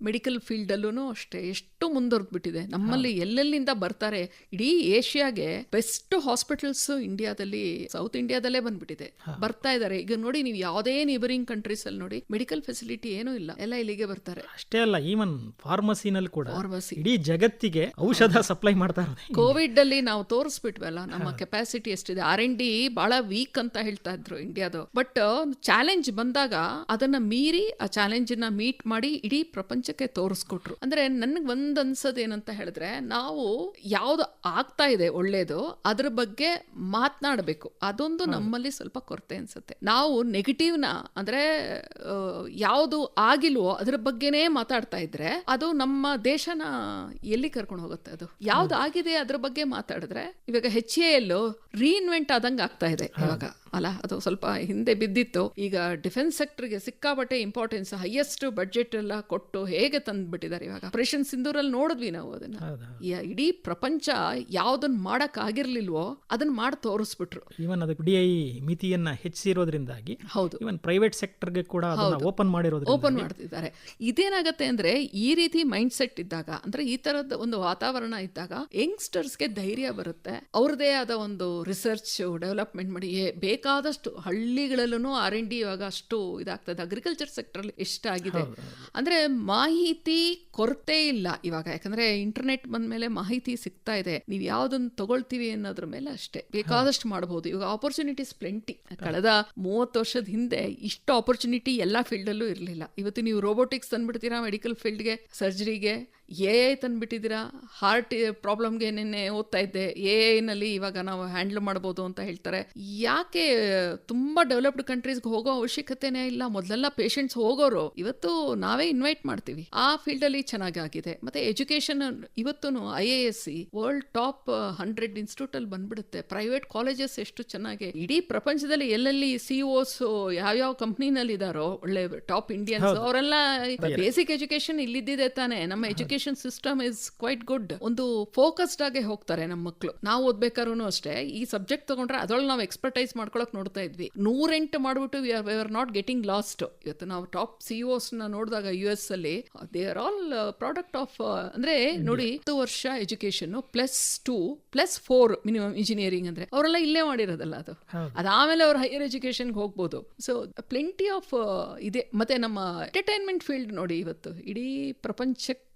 Speaker 3: ಮೆಡಿಕಲ್ ಫೀಲ್ಡ್ ಅಲ್ಲೂ ಅಷ್ಟೇ ಎಷ್ಟು ಮುಂದುವರೆದು ಬಿಟ್ಟಿದೆ ನಮ್ಮಲ್ಲಿ ಎಲ್ಲೆಲ್ಲಿಂದ ಬರ್ತಾರೆ? ಇಡೀ ಏಷ್ಯಾಗೆ ಬೆಸ್ಟ್ ಹಾಸ್ಪಿಟಲ್ಸ್ ಇಂಡಿಯಾದಲ್ಲಿ ಸೌತ್ ಇಂಡಿಯಾದಲ್ಲೇ ಬಂದ್ಬಿಟ್ಟಿದೆ. ಬರ್ತಾ ಇದಾರೆ. ಈಗ ನೋಡಿ ನೀವು ಯಾವುದೇ ನೇಬರಿಂಗ್ ಕಂಟ್ರೀಸ್ ಅಲ್ಲಿ ನೋಡಿ ಮೆಡಿಕಲ್ ಫೆಸಿಲಿಟಿ ಏನೂ ಇಲ್ಲ. ಎಲ್ಲ ಇಲ್ಲಿಗೆ ಬರ್ತಾರೆ.
Speaker 2: ಅಷ್ಟೇ ಅಲ್ಲ ಈವನ್ ಫಾರ್ಮಸಿನಲ್ಲಿ ಕೂಡ
Speaker 3: ಫಾರ್ಮಸಿ
Speaker 2: ಇಡೀ ಜಗತ್ತಿಗೆ ಔಷಧ ಸಪ್ಲೈ ಮಾಡ್ತಾ ಇರೋದು.
Speaker 3: ಕೋವಿಡ್ ಅಲ್ಲಿ ನಾವು ತೋರಿಸ್ಬಿಟ್ವಲ್ಲ ನಮ್ಮ ಕೆಪಾಸಿಟಿ ಎಷ್ಟಿದೆ? ಆರ್ ಎನ್ ಡಿ ಬಹಳ ವೀಕ್ ಅಂತ ಹೇಳ್ತಾ ಇದ್ರು ಇಂಡಿಯಾದು ಬಟ್ ಚಾಲೆಂಜ್ ಬಂದಾಗ ಅದನ್ನ ಮೀರಿ ಆ ಚಾಲೆಂಜ್ನ ಮೀಟ್ ಮಾಡಿ ಇಡೀ ಪ್ರಪಂಚಕ್ಕೆ ತೋರಿಸ್ಕೊಟ್ರು. ಅಂದ್ರೆ ನನ್ಗೆ ಒಂದ್ ಅನ್ಸದ್ ಏನಂತ ಹೇಳಿದ್ರೆ ನಾವು ಯಾವ್ದು ಆಗ್ತಾ ಇದೆ ಒಳ್ಳೇದು ಅದ್ರ ಬಗ್ಗೆ ಮಾತನಾಡಬೇಕು. ಅದೊಂದು ನಮ್ಮಲ್ಲಿ ಸ್ವಲ್ಪ ಕೊರತೆ ಅನ್ಸುತ್ತೆ. ನಾವು ನೆಗೆಟಿವ್ನ ಅಂದ್ರೆ ಯಾವ್ದು ಆಗಿಲ್ವೋ ಅದ್ರ ಬಗ್ಗೆನೇ ಮಾತಾಡ್ತಾ ಇದ್ರೆ ಅದು ನಮ್ಮ ದೇಶನ ಎಲ್ಲಿ ಕರ್ಕೊಂಡು ಹೋಗುತ್ತೆ ಅದು? ಯಾವ್ದು ಆಗಿದೆ ಅದ್ರ ಬಗ್ಗೆ ಮಾತಾಡಿದ್ರೆ ಇವಾಗ ಹೆಚ್ ರೀಇನ್ವೆಂಟ್ ಆದಂಗೆ ಆಗ್ತಾ ಇದೆ ಇವಾಗ. ಅಲ್ಲ ಅದು ಸ್ವಲ್ಪ ಹಿಂದೆ ಬಿದ್ದಿತ್ತು. ಈಗ ಡಿಫೆನ್ಸ್ ಸೆಕ್ಟರ್ಗೆ ಸಿಕ್ಕಾಬಟ್ಟೆ ಇಂಪಾರ್ಟೆನ್ಸ್ ಹೈಯೆಸ್ಟ್ ಬಜೆಟ್ ಎಲ್ಲ ಕೊಟ್ಟು ಹೇಗೆ ತಂದ್ಬಿಟ್ಟಿದ್ದಾರೆ ಇವಾಗ? ಆಪರೇಷನ್ ಸಿಂಧೂರಲ್ಲಿ ನೋಡಿದ್ವಿ ನಾವು ಅದನ್ನ. ಇಡೀ ಪ್ರಪಂಚ ಯಾವ್ದನ್ನ ಮಾಡಕ್ ಆಗಿರ್ಲಿಲ್ವೋ ಅದನ್ನ ಮಾಡಿ ತೋರಿಸ್ಬಿಟ್ರು.
Speaker 2: ಇವನ್ ಅದಕ್ಕೆ ಡಿ ಐ ಮಿತಿಯನ್ನ ಹೆಚ್ಚಿರೋದ್ರಿಂದಾಗಿ
Speaker 3: ಹೌದು.
Speaker 2: ಇವನ್ ಪ್ರೈವೇಟ್ ಸೆಕ್ಟರ್ಗೆ ಕೂಡ ಓಪನ್ ಮಾಡಿರೋದು
Speaker 3: ಓಪನ್ ಮಾಡ್ತಿದ್ದಾರೆ. ಇದೇನಾಗತ್ತೆ ಅಂದ್ರೆ ಈ ರೀತಿ ಮೈಂಡ್ ಸೆಟ್ ಇದ್ದಾಗ ಅಂದ್ರೆ ಈ ತರದ ಒಂದು ವಾತಾವರಣ ಇದ್ದಾಗ ಯಂಗ್ಸ್ಟರ್ಸ್ಗೆ ಧೈರ್ಯ ಬರುತ್ತೆ. ಅವ್ರದೇ ಆದ ಒಂದು ರಿಸರ್ಚ್ ಡೆವಲಪ್ಮೆಂಟ್ ಮಾಡಿ ಬೇಕಾದಷ್ಟು ಹಳ್ಳಿಗಳಲ್ಲೂ ಆರ್ ಎನ್ ಡಿ ಇವಾಗ ಅಷ್ಟು ಇದಾಗ್ತದೆ. ಅಗ್ರಿಕಲ್ಚರ್ ಸೆಕ್ಟರ್ ಎಷ್ಟಾಗಿದೆ ಅಂದ್ರೆ ಮಾಹಿತಿ ಕೊರತೆ ಇಲ್ಲ ಇವಾಗ. ಯಾಕಂದ್ರೆ ಇಂಟರ್ನೆಟ್ ಬಂದ್ಮೇಲೆ ಮಾಹಿತಿ ಸಿಗ್ತಾ ಇದೆ. ನೀವು ಯಾವುದನ್ನು ತಗೊಳ್ತೀವಿ ಅನ್ನೋದ್ರ ಮೇಲೆ ಅಷ್ಟೇ. ಬೇಕಾದಷ್ಟು ಮಾಡಬಹುದು ಇವಾಗ ಆಪರ್ಚುನಿಟೀಸ್ ಪ್ಲೆಂಟಿ ಕಳೆದ ಮೂವತ್ತು ವರ್ಷದ ಹಿಂದೆ ಇಷ್ಟು ಆಪರ್ಚುನಿಟಿ ಎಲ್ಲ ಫೀಲ್ಡಲ್ಲೂ ಇರಲಿಲ್ಲ. ಇವತ್ತು ನೀವು ರೋಬೋಟಿಕ್ಸ್ ತಂದ್ಬಿಡ್ತೀರಾ ಮೆಡಿಕಲ್ ಫೀಲ್ಡ್ಗೆ ಸರ್ಜರಿಗೆ ಎ ಐ ತಂದುಬಿಟ್ಟಿದ್ದೀರಾ ಹಾರ್ಟ್ ಪ್ರಾಬ್ಲಮ್ಗೆ ನಿನ್ನೆ ಓದ್ತಾ ಇದ್ದೆ. ಎ ಐನಲ್ಲಿ ಇವಾಗ ನಾವು ಹ್ಯಾಂಡಲ್ ಮಾಡ್ಬೋದು ಅಂತ ಹೇಳ್ತಾರೆ. ಯಾಕೆ ತುಂಬಾ ಡೆವಲಪ್ಡ್ ಕಂಟ್ರೀಸ್ಗೆ ಹೋಗೋ ಅವಶ್ಯಕತೆನೇ ಇಲ್ಲ? ಮೊದಲೆಲ್ಲ ಪೇಷಂಟ್ಸ್ ಹೋಗೋರು. ಇವತ್ತು ನಾವೇ ಇನ್ವೈಟ್ ಮಾಡ್ತೀವಿ. ಆ ಫೀಲ್ಡ್ ಅಲ್ಲಿ ಚೆನ್ನಾಗಿ ಆಗಿದೆ. ಮತ್ತೆ ಎಜುಕೇಶನ್ ಇವತ್ತು I A S C world top hundred institute ಅಲ್ಲಿ ಬಂದ್ಬಿಡುತ್ತೆ. ಪ್ರೈವೇಟ್ ಕಾಲೇಜಸ್ ಎಷ್ಟು ಚೆನ್ನಾಗಿ. ಇಡೀ ಪ್ರಪಂಚದಲ್ಲಿ ಎಲ್ಲೆಲ್ಲಿ ಸಿಒಸ್ ಯಾವ್ಯಾವ ಕಂಪ್ನಿನಲ್ಲಿ ಇದಾರೋ ಒಳ್ಳೆ ಟಾಪ್ ಇಂಡಿಯನ್ಸ್ ಅವರೆಲ್ಲ ಬೇಸಿಕ್ ಎಜುಕೇಶನ್ ಇಲ್ಲಿದ್ದಿದೆ ತಾನೆ. ನಮ್ಮ education system is quite good ಒಂದು ಫೋಕಸ್ಡ್ ಆಗಿ ಹೋಗ್ತಾರೆ ನಮ್ಮ ಮಕ್ಕಳು ನಾವು ಓದ್ಬೇಕಾದ್ರೂ ಅಷ್ಟೇ ಈ ಸಬ್ಜೆಕ್ಟ್ ತಗೊಂಡ್ರೆ ಅದ್ರಲ್ಲಿ ನಾವು ಎಕ್ಸ್ಪರ್ಟೈಸ್ ಮಾಡ್ಕೊಳಕ್ ನೋಡ್ತಾ ಇದ್ವಿ. ನೂರೆಂಟು ಮಾಡ್ಬಿಟ್ಟು we are not getting lost ಇವತ್ತು ನಾವು ಟಾಪ್ ಸಿಇಒಸ್ನ ನೋಡಿದಾಗ ಯು ಎಸ್ ಅಲ್ಲಿ they are all product of ಅಂದ್ರೆ ನೋಡಿ ಹತ್ತು ವರ್ಷ education plus two plus four minimum engineering ಅಂದ್ರೆ ಅವರೆಲ್ಲ ಇಲ್ಲೇ ಮಾಡಿರೋದಲ್ಲ ಅದು. ಅದಾಮೇಲೆ ಅವ್ರು ಹೈಯರ್ ಎಜುಕೇಶನ್ಗೆ ಹೋಗ್ಬೋದು. ಸೊ ಪ್ಲೆಂಟಿ ಆಫ್ ಇದೆ. ಮತ್ತೆ ನಮ್ಮ ಎಂಟರ್ಟೈನ್ಮೆಂಟ್ ಫೀಲ್ಡ್ ನೋಡಿ ಇವತ್ತು ಇಡೀ ಪ್ರಪಂಚಕ್ಕೆ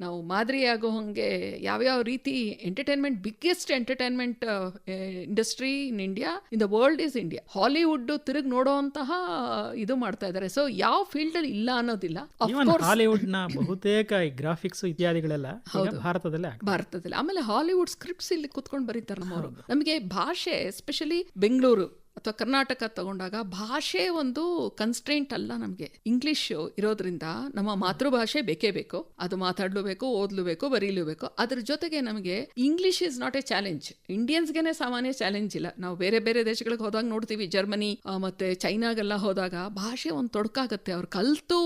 Speaker 3: ನಾವು ಮಾದರಿಯಾಗೋ ಹಂಗೆ ಯಾವ್ಯಾವ ರೀತಿ entertainment biggest entertainment industry in India in the world is India Hollywood ತಿರುಗಿ ನೋಡುವಂತಹ ಇದು ಮಾಡ್ತಾ ಇದ್ದಾರೆ ಸೊ ಯಾವ ಫೀಲ್ಡ್ ಅಲ್ಲಿ ಇಲ್ಲ ಅನ್ನೋದಿಲ್ಲ.
Speaker 2: ಹಾಲಿವುಡ್ನ ಬಹುತೇಕ ಗ್ರಾಫಿಕ್ಸ್ ಇತ್ಯಾದಿಗಳೆಲ್ಲ ಭಾರತದಲ್ಲಿ
Speaker 3: ಭಾರತದಲ್ಲಿ. ಆಮೇಲೆ ಹಾಲಿವುಡ್ ಸ್ಕ್ರಿಪ್ಟ್ಸ್ ಇಲ್ಲಿ ಕುತ್ಕೊಂಡು ಬರೀತಾರೆ ನಮ್ಮವರು. ನಮಗೆ ಭಾಷೆ ಎಸ್ಪೆಷಲಿ ಬೆಂಗಳೂರು ಅಥವಾ ಕರ್ನಾಟಕ ತಗೊಂಡಾಗ ಭಾಷೆ ಒಂದು ಕನ್ಸ್ಟ್ರೆಂಟ್ ಅಲ್ಲ ನಮಗೆ. ಇಂಗ್ಲಿಷ್ ಇರೋದ್ರಿಂದ ನಮ್ಮ ಮಾತೃಭಾಷೆ ಬೇಕೇ ಬೇಕು. ಅದು ಮಾತಾಡ್ಲೂಬೇಕು ಓದ್ಲೂಬೇಕು ಬರೀಲೂಬೇಕು ಅದ್ರ ಜೊತೆಗೆ ನಮಗೆ English is not a challenge ಇಂಡಿಯನ್ಸ್ಗೆನೆ ಸಾಮಾನ್ಯ ಚಾಲೆಂಜ್ ಇಲ್ಲ. ನಾವು ಬೇರೆ ಬೇರೆ ದೇಶಗಳಿಗೆ ಹೋದಾಗ ನೋಡ್ತೀವಿ. ಜರ್ಮನಿ ಮತ್ತೆ ಚೈನಾಗೆಲ್ಲ ಹೋದಾಗ ಭಾಷೆ ಒಂದು ತೊಡಕಾಗತ್ತೆ. ಅವ್ರು ಕಲ್ತು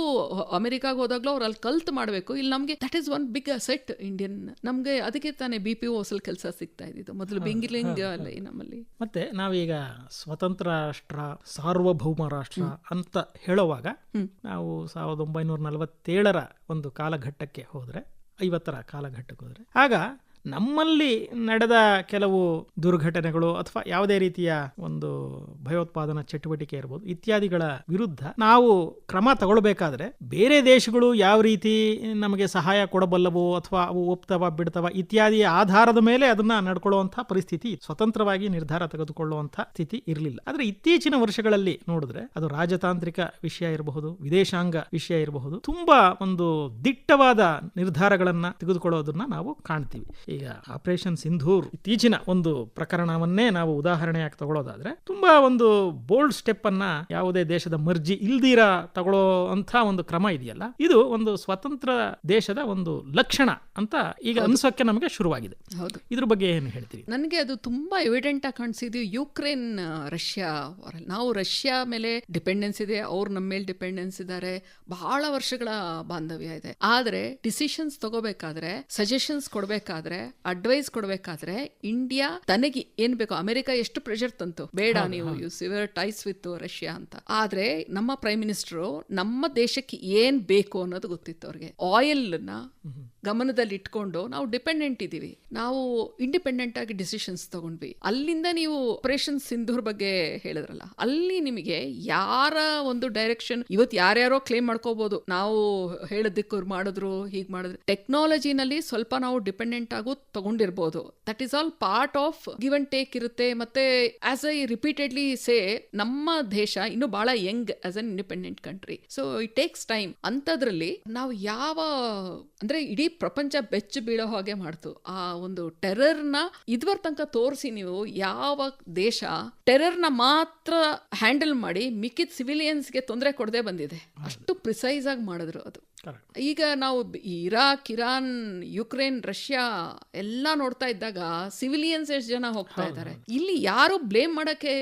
Speaker 3: ಅಮೆರಿಕಾಗ ಹೋದಾಗ್ಲೂ ಅವ್ರು ಅಲ್ಲಿ ಕಲ್ತು ಮಾಡಬೇಕು. ಇಲ್ಲಿ ನಮಗೆ that is one big asset Indian ನಮಗೆ ಅದಕ್ಕೆ ತಾನೇ ಬಿ ಪಿ ಓಸಲ್ ಕೆಲಸ ಸಿಗ್ತಾ ಇದ್ದಿದ್ದು. ಮೊದಲು ಬೆಂಗಿಲಿಂಗ್ ಅಲ್ಲಿ ನಮ್ಮಲ್ಲಿ.
Speaker 2: ಮತ್ತೆ ನಾವೀಗ ಸ್ವತಂತ್ರ ರಾಷ್ಟ್ರ ಸಾರ್ವಭೌಮ ರಾಷ್ಟ್ರ ಅಂತ ಹೇಳುವಾಗ ನಾವು ಸಾವಿರದ ಒಂಬೈನೂರ ನಲವತ್ತೇಳರ ಒಂದು ಕಾಲಘಟ್ಟಕ್ಕೆ ಹೋದರೆ ಐವತ್ತರ ಕಾಲಘಟ್ಟಕ್ಕೆ ಹೋದರೆ ಆಗ ನಮ್ಮಲ್ಲಿ ನಡೆದ ಕೆಲವು ದುರ್ಘಟನೆಗಳು ಅಥವಾ ಯಾವುದೇ ರೀತಿಯ ಒಂದು ಭಯೋತ್ಪಾದನಾ ಚಟುವಟಿಕೆ ಇರ್ಬೋದು, ಇತ್ಯಾದಿಗಳ ವಿರುದ್ಧ ನಾವು ಕ್ರಮ ತಗೊಳ್ಬೇಕಾದ್ರೆ ಬೇರೆ ದೇಶಗಳು ಯಾವ ರೀತಿ ನಮಗೆ ಸಹಾಯ ಕೊಡಬಲ್ಲವು ಅಥವಾ ಅವು ಒಪ್ತವ, ಬಿಡ್ತವ ಇತ್ಯಾದಿಯ ಆಧಾರದ ಮೇಲೆ ಅದನ್ನ ನಡ್ಕೊಳ್ಳುವಂತಹ ಪರಿಸ್ಥಿತಿ ಸ್ವತಂತ್ರವಾಗಿ ನಿರ್ಧಾರ ತೆಗೆದುಕೊಳ್ಳುವಂತಹ ಸ್ಥಿತಿ ಇರಲಿಲ್ಲ. ಆದ್ರೆ ಇತ್ತೀಚಿನ ವರ್ಷಗಳಲ್ಲಿ ನೋಡಿದ್ರೆ ಅದು ರಾಜತಾಂತ್ರಿಕ ವಿಷಯ ಇರಬಹುದು, ವಿದೇಶಾಂಗ ವಿಷಯ ಇರಬಹುದು, ತುಂಬಾ ಒಂದು ದಿಟ್ಟವಾದ ನಿರ್ಧಾರಗಳನ್ನ ತೆಗೆದುಕೊಳ್ಳೋದನ್ನ ನಾವು ಕಾಣ್ತೀವಿ. ಈಗ ಆಪರೇಷನ್ ಸಿಂಧೂರ್ ಇತ್ತೀಚಿನ ಒಂದು ಪ್ರಕರಣವನ್ನೇ ನಾವು ಉದಾಹರಣೆಯಾಗಿ ತಗೊಳ್ಳೋದಾದ್ರೆ ತುಂಬಾ ಒಂದು ಬೋಲ್ಡ್ ಸ್ಟೆಪ್ ಅನ್ನ ಯಾವುದೇ ದೇಶದ ಮರ್ಜಿ ಇಲ್ದಿರ ತಗೊಳ್ಳೋ ಅಂತ ಒಂದು ಕ್ರಮ ಇದೆಯಲ್ಲ. ಇದು ಒಂದು ಸ್ವತಂತ್ರ ದೇಶದ ಒಂದು ಲಕ್ಷಣ ಅಂತ ಈಗ ಅನ್ಸೋಕೆ ನಮಗೆ ಶುರುವಾಗಿದೆ.
Speaker 3: ಹೌದು.
Speaker 2: ಇದ್ರ ಬಗ್ಗೆ ಏನು ಹೇಳ್ತೀರಿ?
Speaker 3: ನನಗೆ ಅದು ತುಂಬಾ ಎವಿಡೆಂಟ್ ಆಗಿ ಕಾಣಿಸಿದ್ದು ಯುಕ್ರೇನ್ ರಷ್ಯಾ ನಾವು ರಷ್ಯಾ ಮೇಲೆ ಡಿಪೆಂಡೆನ್ಸ್ ಇದೆ ಅವ್ರು ನಮ್ಮ ಮೇಲೆ ಡಿಪೆಂಡೆನ್ಸ್ ಇದ್ದಾರೆ ಬಹಳ ವರ್ಷಗಳ ಬಾಂಧವ್ಯ ಇದೆ. ಆದ್ರೆ ಡಿಸಿಷನ್ಸ್ ತಗೋಬೇಕಾದ್ರೆ ಸಜೆಷನ್ಸ್ ಕೊಡ್ಬೇಕಾದ್ರೆ ಅಡ್ವೈಸ್ ಕೊಡ್ಬೇಕಾದ್ರೆ ಇಂಡಿಯಾ ತನಗೆ ಏನ್ ಬೇಕು ಅಮೆರಿಕ ಎಷ್ಟು ಪ್ರೆಷರ್ ತಂತು. ಬೇಡ ನೀವು you sever ties with Russia ಅಂತ. ಆದ್ರೆ ನಮ್ಮ ಪ್ರೈಮ್ ಮಿನಿಸ್ಟರ್ ನಮ್ಮ ದೇಶಕ್ಕೆ ಏನ್ ಬೇಕು ಅನ್ನೋದು ಗೊತ್ತಿತ್ತು ಅವ್ರಿಗೆ. ಆಯಿಲ್ನ ಗಮನದಲ್ಲಿ ಇಟ್ಕೊಂಡು ನಾವು ಡಿಪೆಂಡೆಂಟ್ ಇದ್ದೀವಿ. ನಾವು ಇಂಡಿಪೆಂಡೆಂಟ್ ಆಗಿ ಡಿಸಿಷನ್ಸ್ ತಗೊಂಡ್ವಿ. ಅಲ್ಲಿಂದ ನೀವು ಆಪರೇಷನ್ ಸಿಂಧೂರ್ ಬಗ್ಗೆ ಹೇಳಿದ್ರಲ್ಲ, ಅಲ್ಲಿ ನಿಮಗೆ ಯಾರ ಒಂದು ಡೈರೆಕ್ಷನ್ ಇವತ್ತು ಯಾರ್ಯಾರೋ ಕ್ಲೇಮ್ ಮಾಡ್ಕೋಬಹುದು ನಾವು ಹೇಳೋದಕ್ಕೆ ಮಾಡಿದ್ರು, ಹೀಗೆ ಮಾಡಿದ್ರು. ಟೆಕ್ನಾಲಜಿನಲ್ಲಿ ಸ್ವಲ್ಪ ನಾವು ಡಿಪೆಂಡೆಂಟ್ ಆಗು ತಗೊಂಡಿರ್ಬೋದು. That is all part of give and take ಇರುತ್ತೆ. ಮತ್ತೆ ಆಸ್ ಐ ರಿಪೀಟೆಡ್ಲಿ ಸೇ ನಮ್ಮ ದೇಶ ಇನ್ನು ಬಹಳ young as an independent country so it takes time ಅಂತದ್ರಲ್ಲಿ ನಾವು ಯಾವ, ಅಂದ್ರೆ ಇಡೀ ಪ್ರಪಂಚ ಬೆಚ್ಚು ಬೀಳೋ ಹಾಗೆ ಮಾಡ್ತು ಆ ಒಂದು ಟೆರರ್ನ ಇದುವರ ತನಕ ತೋರಿಸಿ ನೀವು ಯಾವ ದೇಶ ಟೆರರ್ನ ಮಾತ್ರ ಹ್ಯಾಂಡಲ್ ಮಾಡಿ ಮಿಕ್ಕಿದ ಸಿವಿಲಿಯನ್ಸ್ಗೆ ತೊಂದರೆ ಕೊಡದೆ ಬಂದಿದೆ ಅಷ್ಟು ಪ್ರಿಸೈಸ್ ಆಗಿ ಮಾಡಿದ್ರು ಅದು. ಈಗ ನಾವು ಇರಾಕ್ ಇರಾನ್ ಯುಕ್ರೇನ್ ರಷ್ಯಾ ಎಲ್ಲ ನೋಡ್ತಾ ಇದ್ದಾಗ ಸಿವಿಲಿಯನ್ಸ್ ಎಷ್ಟು ಜನ ಹೋಗ್ತಾ ಇದ್ದಾರೆ ಇಲ್ಲಿ ಯಾರು ಬ್ಲೇಮ್ ಮಾಡಕ್ಕೆ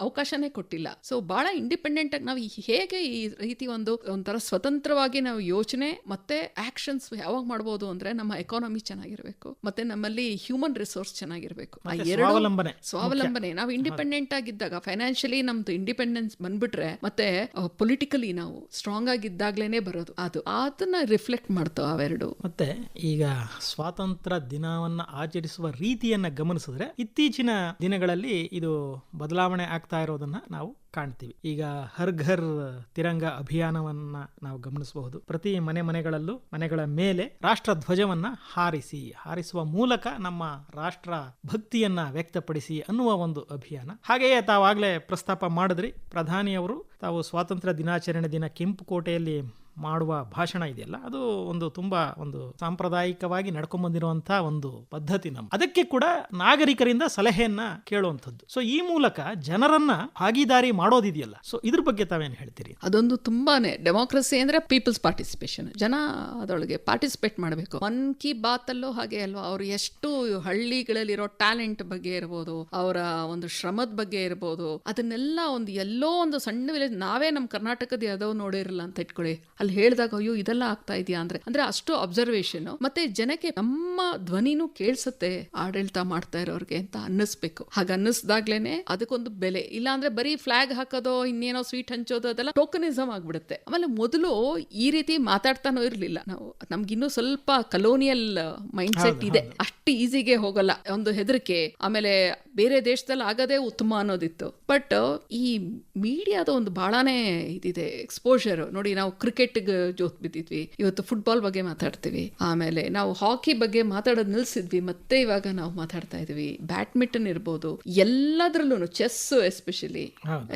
Speaker 3: ಅವಕಾಶನೇ ಕೊಟ್ಟಿಲ್ಲ. ಸೊ ಬಹಳ ಇಂಡಿಪೆಂಡೆಂಟ್ ಆಗಿ ನಾವು ಹೇಗೆ ಈ ರೀತಿ ಒಂದು ಒಂಥರ ಸ್ವತಂತ್ರವಾಗಿ ನಾವು ಯೋಚನೆ ಮತ್ತೆ ಆಕ್ಷನ್ಸ್ ಯಾವಾಗ ಮಾಡಬಹುದು ಅಂದ್ರೆ ನಮ್ಮ ಎಕಾನಮಿ ಚೆನ್ನಾಗಿರ್ಬೇಕು ಮತ್ತೆ ನಮ್ಮಲ್ಲಿ ಹ್ಯೂಮನ್ ರಿಸೋರ್ಸ್ ಚೆನ್ನಾಗಿರ್ಬೇಕು. ಆ ಎರಡು
Speaker 2: ಸ್ವಾವಲಂಬನೆ
Speaker 3: ಸ್ವಾವಲಂಬನೆ. ನಾವು ಇಂಡಿಪೆಂಡೆಂಟ್ ಆಗಿದ್ದಾಗ ಫೈನಾನ್ಷಿಯಲಿ ನಮ್ದು ಇಂಡಿಪೆಂಡೆನ್ಸ್ ಬಂದ್ಬಿಟ್ರೆ ಮತ್ತೆ ಪೊಲಿಟಿಕಲಿ ನಾವು ಸ್ಟ್ರಾಂಗ್ ಆಗಿದ್ದಾಗ್ಲೇನೆ ಬರೋದು. ಅದು. ಅದನ್ನ ರಿಫ್ಲೆಕ್ಟ್ ಮಾಡ್ತಾವೆ ಅವೆರಡು.
Speaker 2: ಮತ್ತೆ ಈಗ ಸ್ವಾತಂತ್ರ್ಯ ದಿನವನ್ನ ಆಚರಿಸುವ ರೀತಿಯನ್ನ ಗಮನಿಸಿದ್ರೆ ಇತ್ತೀಚಿನ ದಿನಗಳಲ್ಲಿ ಇದು ಬದಲಾವಣೆ ಆಗ್ತಾ ಇರೋದನ್ನ ನಾವು ಕಾಣ್ತೀವಿ. ಈಗ ಹರ್ ಘರ್ ತಿರಂಗ ಅಭಿಯಾನವನ್ನ ನಾವು ಗಮನಿಸಬಹುದು. ಪ್ರತಿ ಮನೆ ಮನೆಗಳಲ್ಲೂ ಮನೆಗಳ ಮೇಲೆ ರಾಷ್ಟ್ರ ಧ್ವಜವನ್ನ ಹಾರಿಸಿ, ಹಾರಿಸುವ ಮೂಲಕ ನಮ್ಮ ರಾಷ್ಟ್ರ ಭಕ್ತಿಯನ್ನ ವ್ಯಕ್ತಪಡಿಸಿ ಅನ್ನುವ ಒಂದು ಅಭಿಯಾನ. ಹಾಗೆಯೇ ತಾವಾಗಲೇ ಪ್ರಸ್ತಾಪ ಮಾಡಿದ್ರಿ, ಪ್ರಧಾನಿಯವರು ತಾವು ಸ್ವಾತಂತ್ರ್ಯ ದಿನಾಚರಣೆ ದಿನ ಕೆಂಪು ಕೋಟೆಯಲ್ಲಿ ಮಾಡುವ ಭಾಷಣ ಇದೆಯಲ್ಲ, ಅದು ಒಂದು ತುಂಬಾ ಒಂದು ಸಾಂಪ್ರದಾಯಿಕವಾಗಿ ನಡ್ಕೊಂಡ್ ಬಂದಿರುವಂತಹ ಒಂದು ಪದ್ಧತಿ ನಮ್ಮ. ಅದಕ್ಕೆ ಕೂಡ ನಾಗರಿಕರಿಂದ ಸಲಹೆಯನ್ನ ಕೇಳುವಂಥದ್ದು. ಸೊ ಈ ಮೂಲಕ ಜನರನ್ನ ಭಾಗಿದಾರಿ ಮಾಡೋದಿದೆಯಲ್ಲ. ಸೊ ಇದ್ರ ಬಗ್ಗೆ ತಾವೇನು ಹೇಳ್ತೀರಿ?
Speaker 3: ಅದೊಂದು ತುಂಬಾನೇ ಡೆಮೋಕ್ರಸಿ ಅಂದ್ರೆ ಪೀಪಲ್ಸ್ ಪಾರ್ಟಿಸಿಪೇಷನ್. ಜನ ಅದರೊಳಗೆ ಪಾರ್ಟಿಸಿಪೇಟ್ ಮಾಡಬೇಕು. ಮನ್ ಕಿ ಬಾತ್ ಅಲ್ಲೂ ಹಾಗೆ ಅಲ್ವಾ, ಅವ್ರು ಎಷ್ಟು ಹಳ್ಳಿಗಳಲ್ಲಿರೋ ಟ್ಯಾಲೆಂಟ್ ಬಗ್ಗೆ ಇರ್ಬೋದು, ಅವರ ಒಂದು ಶ್ರಮದ ಬಗ್ಗೆ ಇರ್ಬೋದು, ಅದನ್ನೆಲ್ಲ ಒಂದು ಎಲ್ಲೋ ಒಂದು ಸಣ್ಣ ವಿಲೇಜ್, ನಾವೇ ನಮ್ಮ ಕರ್ನಾಟಕದ ಯಾವ್ದೋ ನೋಡಿರಲ್ಲ ಅಂತ ಇಟ್ಕೊಳ್ಳಿ. ಅಲ್ಲಿ ಹೇಳಿದಾಗ ಅಯ್ಯೋ ಇದೆಲ್ಲ ಆಗ್ತಾ ಇದೆಯಾ? ಅಂದ್ರೆ ಅಂದ್ರೆ ಅಷ್ಟು ಅಬ್ಸರ್ವೇಷನ್ ಮತ್ತೆ ಜನಕ್ಕೆ ನಮ್ಮ ಧ್ವನಿನೂ ಕೇಳಿಸುತ್ತೆ ಆಡಳಿತ ಮಾಡ್ತಾ ಇರೋರಿಗೆ ಅಂತ ಅನ್ನಿಸ್ಬೇಕು. ಹಾಗೆ ಅನ್ನಿಸ್ದಾಗ್ಲೇನೆ ಅದಕ್ಕೊಂದು ಬೆಲೆ. ಇಲ್ಲ ಅಂದ್ರೆ ಬರೀ ಫ್ಲಾಗ್ ಹಾಕೋದೋ ಇನ್ನೇನೋ ಸ್ವೀಟ್ ಹಂಚೋದು ಅದೆಲ್ಲ ಟೋಕನಿಸಮ್ ಆಗ್ಬಿಡುತ್ತೆ. ಆಮೇಲೆ ಮೊದಲು ಈ ರೀತಿ ಮಾತಾಡ್ತಾನೂ ಇರ್ಲಿಲ್ಲ. ನಾವು ನಮ್ಗಿನ್ನೂ ಸ್ವಲ್ಪ ಕಲೋನಿಯಲ್ ಮೈಂಡ್ ಸೆಟ್ ಇದೆ. ಅಷ್ಟು ಈಸಿಗೆ ಹೋಗಲ್ಲ. ಒಂದು ಹೆದರಿಕೆ. ಆಮೇಲೆ ಬೇರೆ ದೇಶದಲ್ಲಿ ಆಗೋದೇ ಉತ್ತಮ ಅನ್ನೋದಿತ್ತು. ಬಟ್ ಈ ಮೀಡಿಯಾದ ಒಂದು ಬಹಳಾನೇ ಇದಿದೆ ಎಕ್ಸ್ಪೋಜರ್ ನೋಡಿ ನಾವು ಕ್ರಿಕೆಟ್ಗೆ ಜೋತ್ ಬಿದ್ದಿದ್ವಿ ಇವತ್ತು ಫುಟ್ಬಾಲ್ ಬಗ್ಗೆ ಮಾತಾಡ್ತೀವಿ. ಆಮೇಲೆ ನಾವು ಹಾಕಿ ಬಗ್ಗೆ ಮಾತಾಡೋದು ನಿಲ್ಸಿದ್ವಿ. ಮತ್ತೆ ಇವಾಗ ನಾವು ಮಾತಾಡ್ತಾ ಇದೀವಿ ಬ್ಯಾಡ್ಮಿಂಟನ್ ಇರ್ಬೋದು. ಎಲ್ಲದ್ರಲ್ಲೂ ಚೆಸ್ ಎಸ್ಪೆಷಲಿ.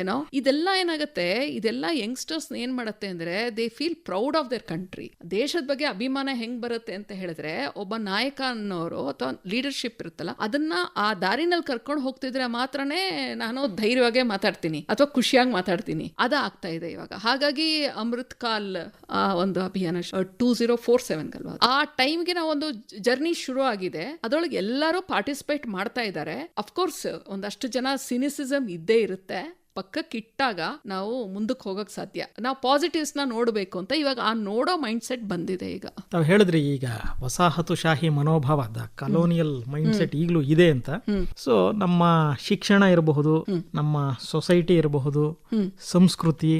Speaker 3: ಏನೋ? ಇದೆಲ್ಲ ಏನಾಗುತ್ತೆ? ಇದೆಲ್ಲ ಯಂಗ್ಸ್ಟರ್ಸ್ ಏನ್ ಮಾಡುತ್ತೆ ಅಂದ್ರೆ they feel proud of their country ದೇಶದ ಬಗ್ಗೆ ಅಭಿಮಾನ ಹೆಂಗ್ ಬರುತ್ತೆ ಅಂತ ಹೇಳಿದ್ರೆ ಒಬ್ಬ ನಾಯಕ ಅನ್ನೋರು ಅಥವಾ ಲೀಡರ್ಶಿಪ್ ಇರುತ್ತಲ್ಲ ಅದನ್ನ ಆ ದಾರಿನಲ್ಲಿ ಕರ್ಕೊಂಡು ಹೋಗ್ತಿದ್ರೆ ಮಾತ್ರನೇ ನಾನು ಧೈರ್ಯವಾಗೇ ಮಾತಾಡ್ತೀನಿ. ಅಥವಾ ಖುಷಿಯಾಗಿ ಮಾತಾಡ್ತೀನಿ. ಅದ ಆಗ್ತಾ ಇದೆ ಇವಾಗ. ಹಾಗಾಗಿ ಅಮೃತ್ ಕಾಲ್ ಆ ಒಂದು ಅಭಿಯಾನ ಟೂ ಜೀರೋ ಫೋರ್ ಸೆವೆನ್ ಅಲ್ವಾ? ಆ ಟೈಮ್ಗೆ ನಾವು ಒಂದು ಜರ್ನಿ ಶುರು ಆಗಿದೆ. ಅದರೊಳಗೆ ಎಲ್ಲರೂ ಪಾರ್ಟಿಸಿಪೇಟ್ ಮಾಡ್ತಾ ಇದ್ದಾರೆ. ಅಫ್ಕೋರ್ಸ್ ಒಂದಷ್ಟು ಜನ ಸಿನಿಸಿಸಮ್ ಇದ್ದೇ ಇರುತ್ತೆ. ಪಕ್ಕಕ್ಕಿಟ್ಟಾಗ ನಾವು ಮುಂದಕ್ಕೆ ಹೋಗಕ್ಕೆ ಸಾಧ್ಯ. ನಾವು ಪಾಸಿಟಿವ್ಸ್ನ ನೋಡಬೇಕು ಅಂತ ಇವಾಗ ಆ ನೋಡೋ ಮೈಂಡ್ ಸೆಟ್ ಬಂದಿದೆ ಈಗ.
Speaker 2: ತಾವು ಹೇಳಿದ್ರಿ ಈಗ ವಸಾಹತುಶಾಹಿ ಮನೋಭಾವ ದ ಕಲೋನಿಯಲ್ ಮೈಂಡ್ ಸೆಟ್ ಈಗಲೂ ಇದೆ ಅಂತ. ಸೊ ನಮ್ಮ ಶಿಕ್ಷಣ ಇರಬಹುದು ನಮ್ಮ ಸೊಸೈಟಿ ಇರಬಹುದು ಸಂಸ್ಕೃತಿ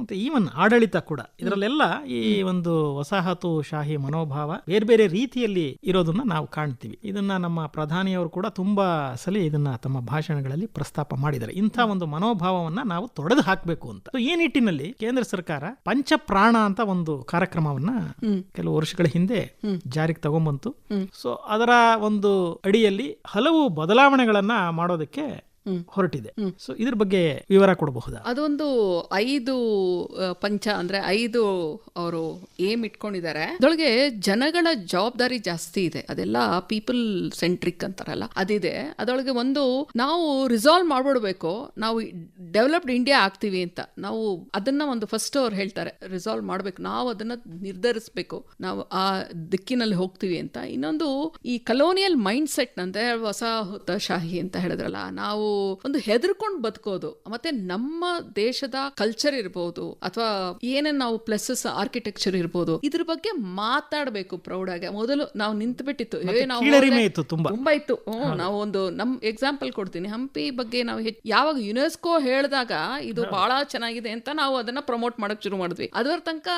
Speaker 2: ಮತ್ತೆ ಈವನ್ ಆಡಳಿತ ಕೂಡ. ಇದರಲ್ಲೆಲ್ಲ ಈ ಒಂದು ವಸಾಹತುಶಾಹಿ ಮನೋಭಾವ ಬೇರೆ ಬೇರೆ ರೀತಿಯಲ್ಲಿ ಇರೋದನ್ನ ನಾವು ಕಾಣ್ತೀವಿ. ಇದನ್ನ ನಮ್ಮ ಪ್ರಧಾನಿಯವರು ಕೂಡ ತುಂಬಾ ಸಲ ಇದನ್ನ ತಮ್ಮ ಭಾಷಣಗಳಲ್ಲಿ ಪ್ರಸ್ತಾಪ ಮಾಡಿದ್ದಾರೆ. ಇಂಥ ಒಂದು ಮನೋಭಾವವನ್ನ ನಾವು ತೊಡೆದು ಹಾಕಬೇಕು ಅಂತ. ಈ ನಿಟ್ಟಿನಲ್ಲಿ ಕೇಂದ್ರ ಸರ್ಕಾರ ಪಂಚಪ್ರಾಣ ಅಂತ ಒಂದು ಕಾರ್ಯಕ್ರಮವನ್ನ ಕೆಲವು ವರ್ಷಗಳ ಹಿಂದೆ ಜಾರಿಗೆ ತಗೊಂಬಂತು. ಸೊ ಅದರ ಒಂದು ಅಡಿಯಲ್ಲಿ ಹಲವು ಬದಲಾವಣೆಗಳನ್ನ ಮಾಡೋದಕ್ಕೆ ಹೊರಟಿದೆ. ಸೊ ಇದ್ರ ಬಗ್ಗೆ ವಿವರ ಕೊಡಬಹುದಾ?
Speaker 3: ಅದೊಂದು ಐದು ಪಂಚ ಅಂದ್ರೆ ಐದು ಅವರು ಏಮ್ ಇಟ್ಕೊಂಡಿದ್ದಾರೆ. ಅದೊಳಗೆ ಜನಗಳ ಜವಾಬ್ದಾರಿ ಜಾಸ್ತಿ ಇದೆ. ಅದೆಲ್ಲ ಪೀಪಲ್ ಸೆಂಟ್ರಿಕ್ ಅಂತಾರಲ್ಲ ಅದಿದೆ. ಅದೊಳಗೆ ಒಂದು ನಾವು ರಿಸಾಲ್ವ್ ಮಾಡ್ಬಿಡ್ಬೇಕು. ನಾವು ಡೆವಲಪ್ಡ್ ಇಂಡಿಯಾ ಆಗ್ತೀವಿ ಅಂತ. ನಾವು ಅದನ್ನ ಒಂದು ಫಸ್ಟ್ ಅವ್ರು ಹೇಳ್ತಾರೆ ರಿಸಾಲ್ವ್ ಮಾಡ್ಬೇಕು. ನಾವು ಅದನ್ನ ನಿರ್ಧರಿಸ್ಬೇಕು. ನಾವು ಆ ದಿಕ್ಕಿನಲ್ಲಿ ಹೋಗ್ತೀವಿ ಅಂತ. ಇನ್ನೊಂದು ಈ ಕಲೋನಿಯಲ್ ಮೈಂಡ್ ಸೆಟ್ ಅಂದ್ರೆ ವಸಾಹತಶಾಹಿ ಅಂತ ಹೇಳಿದ್ರಲ್ಲ ನಾವು ಒಂದು ಹೆದರ್ಕೊಂಡು ಬದುಕೋದು ಮತ್ತೆ ನಮ್ಮ ದೇಶದ ಕಲ್ಚರ್ ಇರ್ಬೋದು ಅಥವಾ ಏನೇನ್ ನಾವು ಪ್ಲಸಸ್ ಆರ್ಕಿಟೆಕ್ಚರ್ ಇರ್ಬೋದು ಇದ್ರ ಬಗ್ಗೆ ಮಾತಾಡಬೇಕು ಪ್ರೌಡ್ ಆಗಿ. ಮೊದಲು ನಾವು ನಿಂತು ಬಿಟ್ಟಿತ್ತು ನಾವು
Speaker 2: ತುಂಬಾ.
Speaker 3: ಇತ್ತು. ನಾವು ಒಂದು ನಮ್ ಎಕ್ಸಾಂಪಲ್ ಕೊಡ್ತೀನಿ. ಹಂಪಿ ಬಗ್ಗೆ ನಾವು ಯಾವಾಗ ಯುನೆಸ್ಕೋ ಹೇಳಿದಾಗ ಇದು ಬಹಳ ಚೆನ್ನಾಗಿದೆ ಅಂತ ನಾವು ಅದನ್ನ ಪ್ರಮೋಟ್ ಮಾಡಕ್ ಶುರು ಮಾಡಿದ್ವಿ. ಅದರ ತನಕ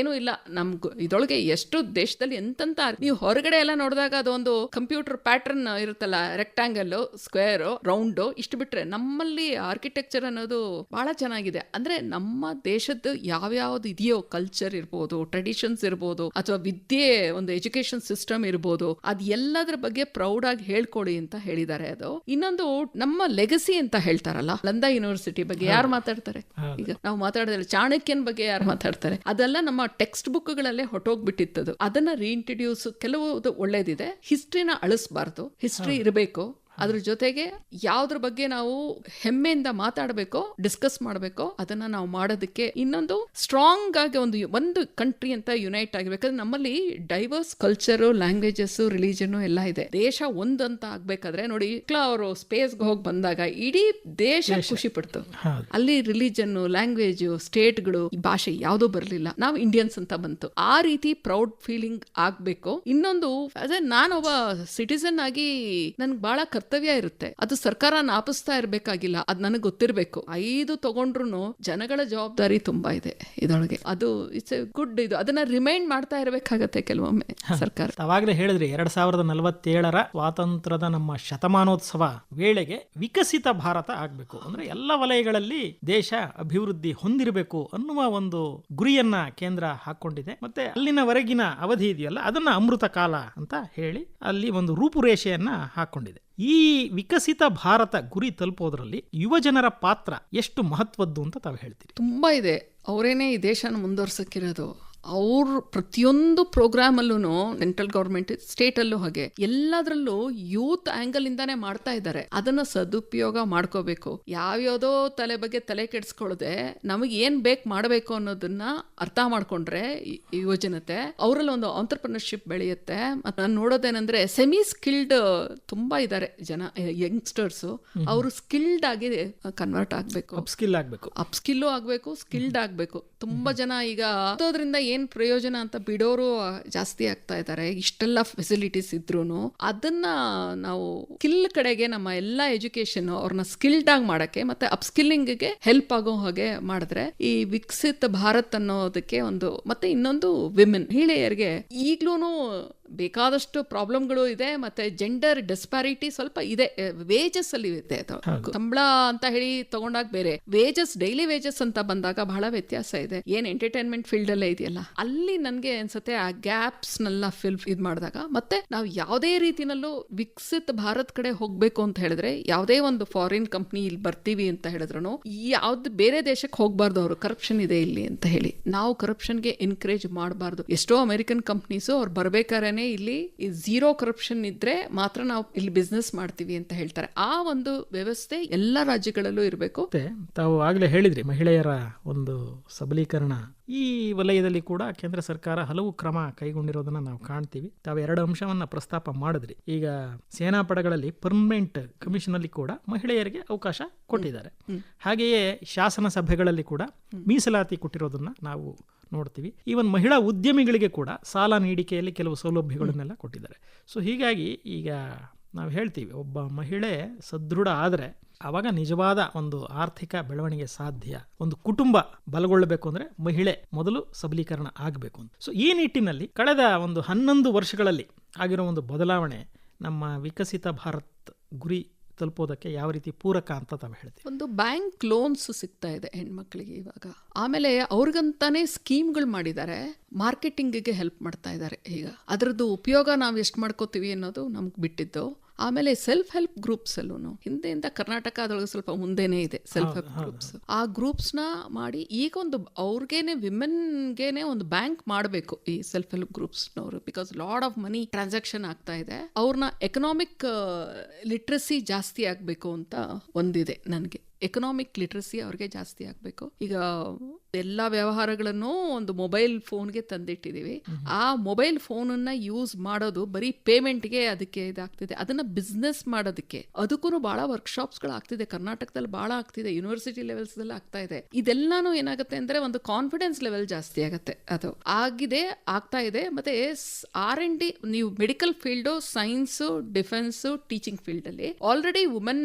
Speaker 3: ಏನೂ ಇಲ್ಲ. ನಮ್ ಇದೊಳಗೆ ಎಷ್ಟು ದೇಶದಲ್ಲಿ ಎಂತಂತ ನೀವು ಹೊರಗಡೆ ಎಲ್ಲ ನೋಡಿದಾಗ ಅದೊಂದು ಕಂಪ್ಯೂಟರ್ ಪ್ಯಾಟರ್ನ್ ಇರುತ್ತಲ್ಲ ರೆಕ್ಟಾಂಗಲ್ ಸ್ಕ್ವೇರ್ ರೌಂಡ್ ಇಷ್ಟು ಬಿಟ್ರೆ ನಮ್ಮಲ್ಲಿ ಆರ್ಕಿಟೆಕ್ಚರ್ ಅನ್ನೋದು ಬಹಳ ಚೆನ್ನಾಗಿದೆ. ಅಂದ್ರೆ ನಮ್ಮ ದೇಶದ ಯಾವ್ಯಾವ್ದು ಇದೆಯೋ ಕಲ್ಚರ್ ಇರ್ಬೋದು ಟ್ರೆಡಿಷನ್ಸ್ ಇರ್ಬೋದು ಅಥವಾ ವಿದ್ಯೆ ಒಂದು ಎಜುಕೇಶನ್ ಸಿಸ್ಟಮ್ ಇರ್ಬೋದು ಅದ್ ಎಲ್ಲದ್ರ ಬಗ್ಗೆ ಪ್ರೌಡ್ ಆಗಿ ಹೇಳ್ಕೊಡಿ ಅಂತ ಹೇಳಿದ್ದಾರೆ ಅದು. ಇನ್ನೊಂದು ನಮ್ಮ ಲೆಗಸಿ ಅಂತ ಹೇಳ್ತಾರಲ್ಲ ಲಂದಾ ಯೂನಿವರ್ಸಿಟಿ ಬಗ್ಗೆ ಯಾರು ಮಾತಾಡ್ತಾರೆ? ಈಗ ನಾವು ಮಾತಾಡಿದ್ರೆ ಚಾಣಕ್ಯನ್ ಬಗ್ಗೆ ಯಾರು ಮಾತಾಡ್ತಾರೆ? ಅದೆಲ್ಲ ನಮ್ಮ ಟೆಕ್ಸ್ಟ್ ಬುಕ್ ಬುಕ್ಗಳಲ್ಲೇ ಹೊಟ್ಟೋಗ್ಬಿಟ್ಟಿತ್ತದು ಅದನ್ನ ರೀಇಂಟ್ರಡ್ಯೂಸ್ ಕೆಲವು ಒಳ್ಳೇದಿದೆ. ಹಿಸ್ಟ್ರಿನ ಅಳಿಸ್ಬಾರ್ದು. ಹಿಸ್ಟ್ರಿ ಇರಬೇಕು. ಅದ್ರ ಜೊತೆಗೆ ಯಾವ್ದ್ರ ಬಗ್ಗೆ ನಾವು ಹೆಮ್ಮೆಯಿಂದ ಮಾತಾಡಬೇಕು ಡಿಸ್ಕಸ್ ಮಾಡಬೇಕು ಅದನ್ನ ನಾವು ಮಾಡೋದಕ್ಕೆ ಇನ್ನೊಂದು ಸ್ಟ್ರಾಂಗ್ ಆಗಿ ಒಂದು ಒಂದು ಕಂಟ್ರಿ ಅಂತ ಯುನೈಟ್ ಆಗಿರ್ಬೇಕಾದ್ರೆ ನಮ್ಮಲ್ಲಿ ಡೈವರ್ಸ್ ಕಲ್ಚರು ಲ್ಯಾಂಗ್ವೇಜಸ್ ರಿಲಿಜನ್ ಎಲ್ಲ ಇದೆ. ದೇಶ ಒಂದಂತ ಆಗ್ಬೇಕಾದ್ರೆ ನೋಡಿ ಅವರು ಸ್ಪೇಸ್ಗೆ ಹೋಗಿ ಬಂದಾಗ ಇಡೀ ದೇಶ ಖುಷಿ ಪಡ್ತು. ಅಲ್ಲಿ ರಿಲಿಜನ್ ಲ್ಯಾಂಗ್ವೇಜ್ ಸ್ಟೇಟ್ಗಳು ಭಾಷೆ ಯಾವುದೂ ಬರಲಿಲ್ಲ. ನಾವು ಇಂಡಿಯನ್ಸ್ ಅಂತ ಬಂತು. ಆ ರೀತಿ ಪ್ರೌಡ್ ಫೀಲಿಂಗ್ ಆಗ್ಬೇಕು. ಇನ್ನೊಂದು ಅದೇ ನಾನೊಬ್ಬ ಸಿಟಿಸನ್ ಆಗಿ ನನ್ಗೆ ಬಹಳ ಕರ್ತವ್ಯ ಇರುತ್ತೆ. ಅದು ಸರ್ಕಾರ ನಾಪಿಸ್ತಾ ಇರಬೇಕಾಗಿಲ್ಲ ಅದ್ ನನಗೆ ಗೊತ್ತಿರಬೇಕು. ಐದು ತಗೊಂಡ್ರು ಜನಗಳ ಜವಾಬ್ದಾರಿ ತುಂಬಾ ಇದೆ ಇದೊಳಗೆ ಅದು ಇಟ್ಸ್ ಎ ಗುಡ್ ಇದು ಅದನ್ನ ರಿಮೈಂಡ್ ಮಾಡ್ತಾ ಇರಬೇಕಾಗತ್ತೆ ಕೆಲವೊಮ್ಮೆ ಸರ್ಕಾರ.
Speaker 2: ತಾವಾಗಲೇ ಹೇಳಿದ್ರಿ ಎರಡ್ ಸಾವಿರದ ನಲವತ್ತೇಳರ ಸ್ವಾತಂತ್ರ್ಯದ ನಮ್ಮ ಶತಮಾನೋತ್ಸವ ವೇಳೆಗೆ ವಿಕಸಿತ ಭಾರತ ಆಗ್ಬೇಕು. ಅಂದ್ರೆ ಎಲ್ಲ ವಲಯಗಳಲ್ಲಿ ದೇಶ ಅಭಿವೃದ್ಧಿ ಹೊಂದಿರಬೇಕು ಅನ್ನುವ ಒಂದು ಗುರಿಯನ್ನ ಕೇಂದ್ರ ಹಾಕೊಂಡಿದೆ ಮತ್ತೆ ಅಲ್ಲಿನವರೆಗಿನ ಅವಧಿ ಇದೆಯಲ್ಲ ಅದನ್ನ ಅಮೃತ ಕಾಲ ಅಂತ ಹೇಳಿ ಅಲ್ಲಿ ಒಂದು ರೂಪುರೇಷೆಯನ್ನ ಹಾಕೊಂಡಿದೆ ಈ ವಿಕಸಿತ ಭಾರತ ಗುರಿ ತಲುಪೋದ್ರಲ್ಲಿ ಯುವ ಜನರ ಪಾತ್ರ ಎಷ್ಟು ಮಹತ್ವದ್ದು ಅಂತ ತಾವು ಹೇಳ್ತೀರಿ?
Speaker 3: ತುಂಬಾ ಇದೆ. ಅವರೇನೇ ಈ ದೇಶನ ಮುಂದುವರ್ಸಕ್ಕಿರೋದು ಅವ್ರ ಪ್ರತಿಯೊಂದು ಪ್ರೋಗ್ರಾಮ್ ಅಲ್ಲೂ ಸೆಂಟ್ರಲ್ ಗೌರ್ಮೆಂಟ್ ಸ್ಟೇಟ್ ಅಲ್ಲೂ ಹಾಗೆ ಎಲ್ಲದರಲ್ಲೂ ಯೂತ್ ಆಂಗಲ್ ಇಂದಾನೆ ಮಾಡ್ತಾ ಇದ್ದಾರೆ. ಅದನ್ನ ಸದುಪಯೋಗ ಮಾಡ್ಕೋಬೇಕು. ಯಾವ್ಯಾವ್ದೋ ತಲೆ ಬಗ್ಗೆ ತಲೆ ಕೆಡಿಸ್ಕೊಳ್ಳದೆ ನಮಗೆ ಏನ್ ಬೇಕು ಮಾಡಬೇಕು ಅನ್ನೋದನ್ನ ಅರ್ಥ ಮಾಡ್ಕೊಂಡ್ರೆ ಯುವಜನತೆ ಅವರಲ್ಲಿ ಒಂದು ಆಂಟರ್ಪ್ರಿನರ್ಶಿಪ್ ಬೆಳೆಯುತ್ತೆ. ಮತ್ತೆ ನಾನು ನೋಡೋದೇನಂದ್ರೆ ಸೆಮಿ ಸ್ಕಿಲ್ಡ್ ತುಂಬಾ ಇದ್ದಾರೆ ಜನ ಯಂಗ್ಸ್ಟರ್ಸ್ ಅವರು ಸ್ಕಿಲ್ಡ್ ಆಗಿ ಕನ್ವರ್ಟ್ ಆಗ್ಬೇಕು.
Speaker 2: ಅಪ್ಸ್ಕಿಲ್ ಆಗಬೇಕು.
Speaker 3: ಅಪ್ ಸ್ಕಿಲ್ಲು ಆಗಬೇಕು ಸ್ಕಿಲ್ಡ್ ಆಗಬೇಕು. ತುಂಬಾ ಜನ ಈಗ ಓದೋದ್ರಿಂದ ಏನ್ ಪ್ರಯೋಜನ ಅಂತ ಬಿಡೋರು ಜಾಸ್ತಿ ಆಗ್ತಾ ಇದ್ದಾರೆ. ಇಷ್ಟೆಲ್ಲ ಫೆಸಿಲಿಟೀಸ್ ಇದ್ರೂ ಅದನ್ನ ನಾವು ಸ್ಕಿಲ್ ಕಡೆಗೆ ನಮ್ಮ ಎಲ್ಲ ಎಜುಕೇಶನ್ ಅವ್ರನ್ನ ಸ್ಕಿಲ್ಡ್ ಆಗಿ ಮಾಡಕ್ಕೆ ಮತ್ತೆ ಅಪ್ಸ್ಕಿಲ್ಲಿಂಗ್ಗೆ ಹೆಲ್ಪ್ ಆಗೋ ಹಾಗೆ ಮಾಡಿದ್ರೆ ಈ ವಿಕಸಿತ ಭಾರತ್ ಅನ್ನೋದಕ್ಕೆ ಒಂದು ಮತ್ತೆ ಇನ್ನೊಂದು ವಿಮೆನ್ ಮಹಿಳೆಯರಿಗೆ ಈಗ್ಲೂನು ಬೇಕಾದಷ್ಟು ಪ್ರಾಬ್ಲಮ್ಗಳು ಇದೆ ಮತ್ತೆ ಜೆಂಡರ್ ಡಿಸ್ಪ್ಯಾರಿಟಿ ಸ್ವಲ್ಪ ಇದೆ. ವೇಜಸ್ ಅಲ್ಲಿ ಇದೆ ಅದು. ಸಂಬಳ ಅಂತ ಹೇಳಿ ತಗೊಂಡಾಗ ಬೇರೆ. ವೇಜಸ್ ಡೈಲಿ ವೇಜಸ್ ಅಂತ ಬಂದಾಗ ಬಹಳ ವ್ಯತ್ಯಾಸ ಇದೆ. ಏನ್ ಎಂಟರ್ಟೈನ್ಮೆಂಟ್ ಫೀಲ್ಡ್ ಅಲ್ಲೇ ಇದೆಯಲ್ಲ? ಅಲ್ಲಿ ನನ್ಗೆ ಅನ್ಸುತ್ತೆ ಆ ಗ್ಯಾಪ್ಸ್ ನೆಲ್ಲ ಫಿಲ್ ಇದ್ ಮಾಡಿದಾಗ. ಮತ್ತೆ ನಾವು ಯಾವುದೇ ರೀತಿನಲ್ಲೂ ವಿಕಸಿತ ಭಾರತ್ ಕಡೆ ಹೋಗ್ಬೇಕು ಅಂತ ಹೇಳಿದ್ರೆ ಯಾವುದೇ ಒಂದು ಫಾರಿನ್ ಕಂಪ್ನಿ ಇಲ್ಲಿ ಬರ್ತೀವಿ ಅಂತ ಹೇಳಿದ್ರು ಯಾವ್ದು ಬೇರೆ ದೇಶಕ್ಕೆ ಹೋಗ್ಬಾರ್ದು ಅವರು. ಕರಪ್ಷನ್ ಇದೆ ಇಲ್ಲಿ ಅಂತ ಹೇಳಿ. ನಾವು ಕರಪ್ಷನ್ಗೆ ಎನ್ಕರೇಜ್ ಮಾಡಬಾರ್ದು. ಎಷ್ಟೋ ಅಮೆರಿಕನ್ ಕಂಪ್ನೀಸು ಅವ್ರು ಬರ್ಬೇಕಾರೇನೆ ಇಲ್ಲಿ ಝೀರೋ ಕರಪ್ಷನ್ ಇದ್ರೆ ಮಾತ್ರ ನಾವು ಇಲ್ಲಿ ಬಿಸ್ನೆಸ್ ಮಾಡ್ತೀವಿ ಅಂತ ಹೇಳ್ತಾರೆ. ಆ ಒಂದು ವ್ಯವಸ್ಥೆ ಎಲ್ಲ ರಾಜ್ಯಗಳಲ್ಲೂ ಇರಬೇಕು.
Speaker 2: ತಾವು ಆಗಲೇ ಹೇಳಿದ್ರಿ, ಮಹಿಳೆಯರ ಒಂದು ಸಬಲೀಕರಣ ಈ ವಲಯದಲ್ಲಿ ಕೂಡ ಕೇಂದ್ರ ಸರ್ಕಾರ ಹಲವು ಕ್ರಮ ಕೈಗೊಂಡಿರೋದನ್ನ ನಾವು ಕಾಣ್ತೀವಿ. ತಾವು ಎರಡು ಅಂಶವನ್ನ ಪ್ರಸ್ತಾಪ ಮಾಡಿದ್ರಿ. ಈಗ ಸೇನಾ ಪಡೆಗಳಲ್ಲಿ ಪರ್ಮನೆಂಟ್ ಕಮಿಷನ್ ಅಲ್ಲಿ ಕೂಡ ಮಹಿಳೆಯರಿಗೆ ಅವಕಾಶ ಕೊಟ್ಟಿದ್ದಾರೆ. ಹಾಗೆಯೇ ಶಾಸನ ಸಭೆಗಳಲ್ಲಿ ಕೂಡ ಮೀಸಲಾತಿ ಕೊಟ್ಟಿರೋದನ್ನ ನಾವು ನೋಡ್ತೀವಿ. ಈವನ್ ಮಹಿಳಾ ಉದ್ಯಮಿಗಳಿಗೆ ಕೂಡ ಸಾಲ ನೀಡಿಕೆಯಲ್ಲಿ ಕೆಲವು ಸೌಲಭ್ಯಗಳನ್ನೆಲ್ಲ ಕೊಟ್ಟಿದ್ದಾರೆ. ಸೊ ಹೀಗಾಗಿ ಈಗ ನಾವು ಹೇಳ್ತೀವಿ, ಒಬ್ಬ ಮಹಿಳೆ ಸದೃಢ ಆದರೆ ಆವಾಗ ನಿಜವಾದ ಒಂದು ಆರ್ಥಿಕ ಬೆಳವಣಿಗೆ ಸಾಧ್ಯ. ಒಂದು ಕುಟುಂಬ ಬಲಗೊಳ್ಳಬೇಕು ಅಂದರೆ ಮಹಿಳೆ ಮೊದಲು ಸಬಲೀಕರಣ ಆಗಬೇಕು ಅಂತ. ಸೊ ಈ ನಿಟ್ಟಿನಲ್ಲಿ ಕಳೆದ ಒಂದು ಹನ್ನೊಂದು ವರ್ಷಗಳಲ್ಲಿ ಆಗಿರೋ ಒಂದು ಬದಲಾವಣೆ ನಮ್ಮ ವಿಕಸಿತ ಭಾರತ್ ಗುರಿ ತಲುಪೋದಕ್ಕೆ ಯಾವ ರೀತಿ ಪೂರಕ ಅಂತ ತಾವು ಹೇಳ್ತೀವಿ.
Speaker 3: ಒಂದು ಬ್ಯಾಂಕ್ ಲೋನ್ಸ್ ಸಿಗ್ತಾ ಇದೆ ಹೆಣ್ಮಕ್ಳಿಗೆ ಇವಾಗ. ಆಮೇಲೆ ಅವ್ರಿಗಂತಾನೆ ಸ್ಕೀಮ್ಗಳು ಮಾಡಿದ್ದಾರೆ, ಮಾರ್ಕೆಟಿಂಗಿಗೆ ಹೆಲ್ಪ್ ಮಾಡ್ತಾ ಇದ್ದಾರೆ ಈಗ. ಅದರದ್ದು ಉಪಯೋಗ ನಾವು ಎಷ್ಟು ಮಾಡ್ಕೋತೀವಿ ಅನ್ನೋದು ನಮ್ಗೆ ಬಿಟ್ಟಿದ್ದು. ಆಮೇಲೆ ಸೆಲ್ಫ್ ಹೆಲ್ಪ್ ಗ್ರೂಪ್ಸ್ ಅಲ್ಲೂ ಹಿಂದೆಯಿಂದ ಕರ್ನಾಟಕ ಅದೊಳಗೆ ಸ್ವಲ್ಪ ಮುಂದೆನೇ ಇದೆ ಸೆಲ್ಫ್ ಹೆಲ್ಪ್ ಗ್ರೂಪ್ಸ್ ಆ ಗ್ರೂಪ್ಸ್ನ ಮಾಡಿ ಈಗ ಒಂದು ಅವ್ರಿಗೇನೆ ವಿಮೆನ್ಗೇನೆ ಒಂದು ಬ್ಯಾಂಕ್ ಮಾಡಬೇಕು ಈ self help ಗ್ರೂಪ್ಸ್ನವರು because lot of money transaction ಆಗ್ತಾ ಇದೆ. ಅವ್ರನ್ನ ಎಕನಾಮಿಕ್ ಲಿಟ್ರಸಿ ಜಾಸ್ತಿ ಆಗಬೇಕು ಅಂತ ಒಂದಿದೆ ನನಗೆ. ಎಕನಾಮಿಕ್ ಲಿಟ್ರಸಿ ಅವ್ರಿಗೆ ಜಾಸ್ತಿ ಆಗಬೇಕು. ಈಗ ಎಲ್ಲ ವ್ಯವಹಾರಗಳನ್ನು ಒಂದು ಮೊಬೈಲ್ ಫೋನ್ಗೆ ತಂದಿಟ್ಟಿದ್ದೀವಿ ಆ ಮೊಬೈಲ್ ಫೋನನ್ನ ಯೂಸ್ ಮಾಡೋದು ಬರೀ ಪೇಮೆಂಟ್ಗೆ ಅದಕ್ಕೆ ಇದಾಗ್ತಿದೆ. ಅದನ್ನ ಬಿಸ್ನೆಸ್ ಮಾಡೋದಕ್ಕೆ. ಅದಕ್ಕೂ ಬಹಳ ವರ್ಕ್ಶಾಪ್ಸ್ಗಳು ಆಗ್ತಿದೆ ಕರ್ನಾಟಕದಲ್ಲಿ ಬಹಳ ಆಗ್ತಿದೆ. ಯೂನಿವರ್ಸಿಟಿ ಲೆವೆಲ್ಸ್ ಅಲ್ಲಿ ಆಗ್ತಾ ಇದೆ. ಇದೆಲ್ಲಾನು ಏನಾಗುತ್ತೆ ಅಂದ್ರೆ ಒಂದು ಕಾನ್ಫಿಡೆನ್ಸ್ ಲೆವೆಲ್ ಜಾಸ್ತಿ ಆಗುತ್ತೆ ಅದು. ಆಗಿದೆ ಆಗ್ತಾ ಇದೆ. ಮತ್ತೆ ಆರ್ ಎನ್ ಡಿ ನೀವು medical field science defence teaching field ಅಲ್ಲಿ already women